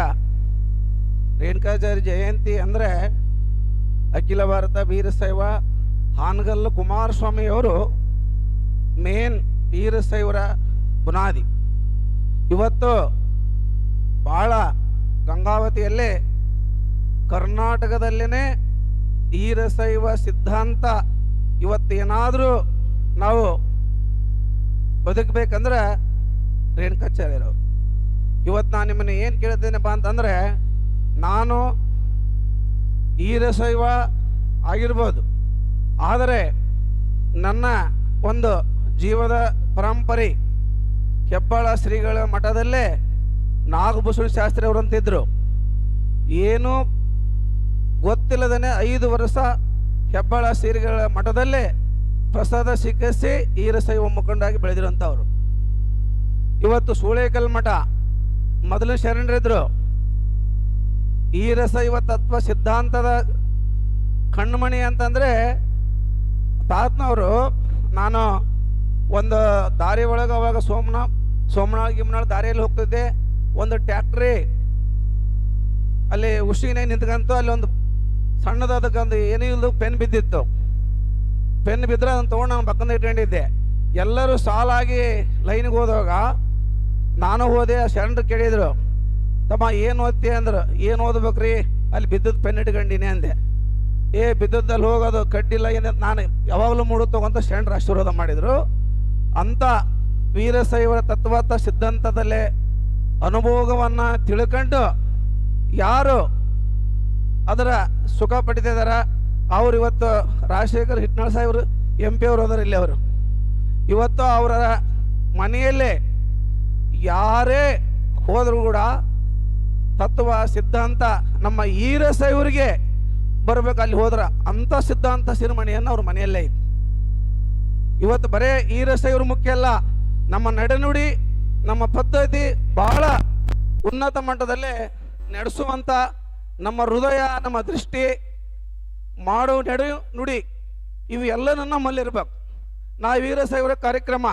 S7: ರೇಣುಕಾಚಾರ್ಯ ಜಯಂತಿ ಅಂದರೆ ಅಖಿಲ ಭಾರತ ವೀರಶೈವ ಹಾನಗಲ್ಲು ಕುಮಾರಸ್ವಾಮಿಯವರು ಮೇನ್ ವೀರಶೈವರ ಬುನಾದಿ. ಇವತ್ತು ಭಾಳ ಗಂಗಾವತಿಯಲ್ಲೇ ಕರ್ನಾಟಕದಲ್ಲೇ ವೀರಶೈವ ಸಿದ್ಧಾಂತ ಇವತ್ತೇನಾದರೂ ನಾವು ಬದುಕಬೇಕಂದ್ರೆ ರೇಣುಕಾಚಾರ್ಯರವರು ಇವತ್ತು ನಾನು ನಿಮ್ಮನ್ನು ಏನು ಕೇಳ್ತೇನೆಪ್ಪ ಅಂತಂದರೆ, ನಾನು ವೀರಶೈವ ಆಗಿರ್ಬೋದು. ಆದರೆ ನನ್ನ ಒಂದು ಜೀವದ ಪರಂಪರೆ ಹೆಬ್ಬಾಳ ಶ್ರೀಗಳ ಮಠದಲ್ಲೇ ನಾಗಭೂಷಣ ಶಾಸ್ತ್ರಿ ಅವರು ಅಂತಿದ್ರು ಏನು ಗೊತ್ತಿಲ್ಲದೇ ಐದು ವರ್ಷ ಹೆಬ್ಬಾಳ ಶ್ರೀಗಳ ಮಠದಲ್ಲೇ ಪ್ರಸಾದ ಸಿಕ್ಕಿಸಿ ಈರಸೈವ ಮುಖಂಡಾಗಿ ಬೆಳೆದಿರುವಂಥವ್ರು. ಇವತ್ತು ಸೂಳೇಕಲ್ ಮಠ ಮೊದಲು ಶರಣರಿದ್ರು. ಈರಸೈವ ತತ್ವ ಸಿದ್ಧಾಂತದ ಕಣ್ಮಣಿ ಅಂತಂದರೆ ತಾತ್ನವರು ನಾನು ಒಂದು ದಾರಿ ಒಳಗೆ ಅವಾಗ ಸೋಮನ ಸೋಮನಾಳ್ ಗಿಮ್ನಾಳ್ ದಾರಿಯಲ್ಲಿ ಹೋಗ್ತಿದ್ದೆ. ಒಂದು ಟ್ಯಾಕ್ಟ್ರಿ ಅಲ್ಲಿ ಉಸಿಗಿನಾಗ ನಿಂತ್ಕಂತು ಅಲ್ಲಿ ಒಂದು ಸಣ್ಣದಾದಕ್ಕೊಂದು ಏನೂ ಇಲ್ಲದು ಪೆನ್ ಬಿದ್ದಿತ್ತು. ಪೆನ್ ಬಿದ್ದರೆ ಅದನ್ನು ತೊಗೊಂಡು ನಾನು ಪಕ್ಕದ ಇಟ್ಕೊಂಡಿದ್ದೆ. ಎಲ್ಲರೂ ಸಾಲಾಗಿ ಲೈನಿಗೆ ಹೋದಾಗ ನಾನು ಹೋದೆ ಶರಣರು ಕೇಳಿದರು, ತಮ್ಮ ಏನು ಓದ್ತಿ ಅಂದ್ರೆ, ಏನು ಓದ್ಬೇಕ್ರಿ? ಅಲ್ಲಿ ಬಿದ್ದದ್ದು ಪೆನ್ ಇಟ್ಕೊಂಡಿನಿ ಅಂದೆ. ಏ ಬಿದ್ದದ್ದಲ್ಲಿ ಹೋಗೋದು ಕಡ್ಡಿಲ್ಲ ಏನಂತ ನಾನು ಯಾವಾಗಲೂ ಮೂಡು ತಗೊಂತ ಶರಣರ ಆಶೀರ್ವಾದ ಮಾಡಿದರು. ಅಂಥ ವೀರಶೈವರ ತತ್ವತ ಸಿದ್ಧಾಂತದಲ್ಲೇ ಅನುಭೋಗವನ್ನು ತಿಳ್ಕೊಂಡು ಯಾರು ಅದರ ಸುಖ ಪಡಿತಿದಾರ? ಅವ್ರು ಇವತ್ತು ರಾಜಶೇಖರ್ ಹಿಟ್ನಾಳ್ ಸಾಹೇಬರು, ಎಂ ಪಿ ಅವರು ಅದರಲ್ಲಿ ಅವರು. ಇವತ್ತು ಅವರ ಮನೆಯಲ್ಲೇ ಯಾರೇ ಹೋದರೂ ಕೂಡ ತತ್ವ, ಸಿದ್ಧಾಂತ ನಮ್ಮ ಈರಸೈವರಿಗೆ ಬರ್ಬೇಕು, ಅಲ್ಲಿ ಹೋದ್ರ ಅಂತ ಸಿದ್ಧಾಂತ ಸಿರಿಮಣಿಯನ್ನು ಅವ್ರ ಮನೆಯಲ್ಲೇ ಇತ್ತು. ಇವತ್ತು ಬರೇ ಈರಸೈವರು ಮುಖ್ಯ ಅಲ್ಲ. ನಮ್ಮ ನಡೆನುಡಿ, ನಮ್ಮ ಪದ್ಧತಿ ಬಹಳ ಉನ್ನತ ಮಟ್ಟದಲ್ಲೇ ನಡೆಸುವಂಥ ನಮ್ಮ ಹೃದಯ, ನಮ್ಮ ದೃಷ್ಟಿ, ಮಾಡು ನಡು ನುಡಿ, ಇವು ಎಲ್ಲ ನಮ್ಮಲ್ಲಿರ್ಬೇಕು ನಾವು ವೀರಶೈವರ ಕಾರ್ಯಕ್ರಮ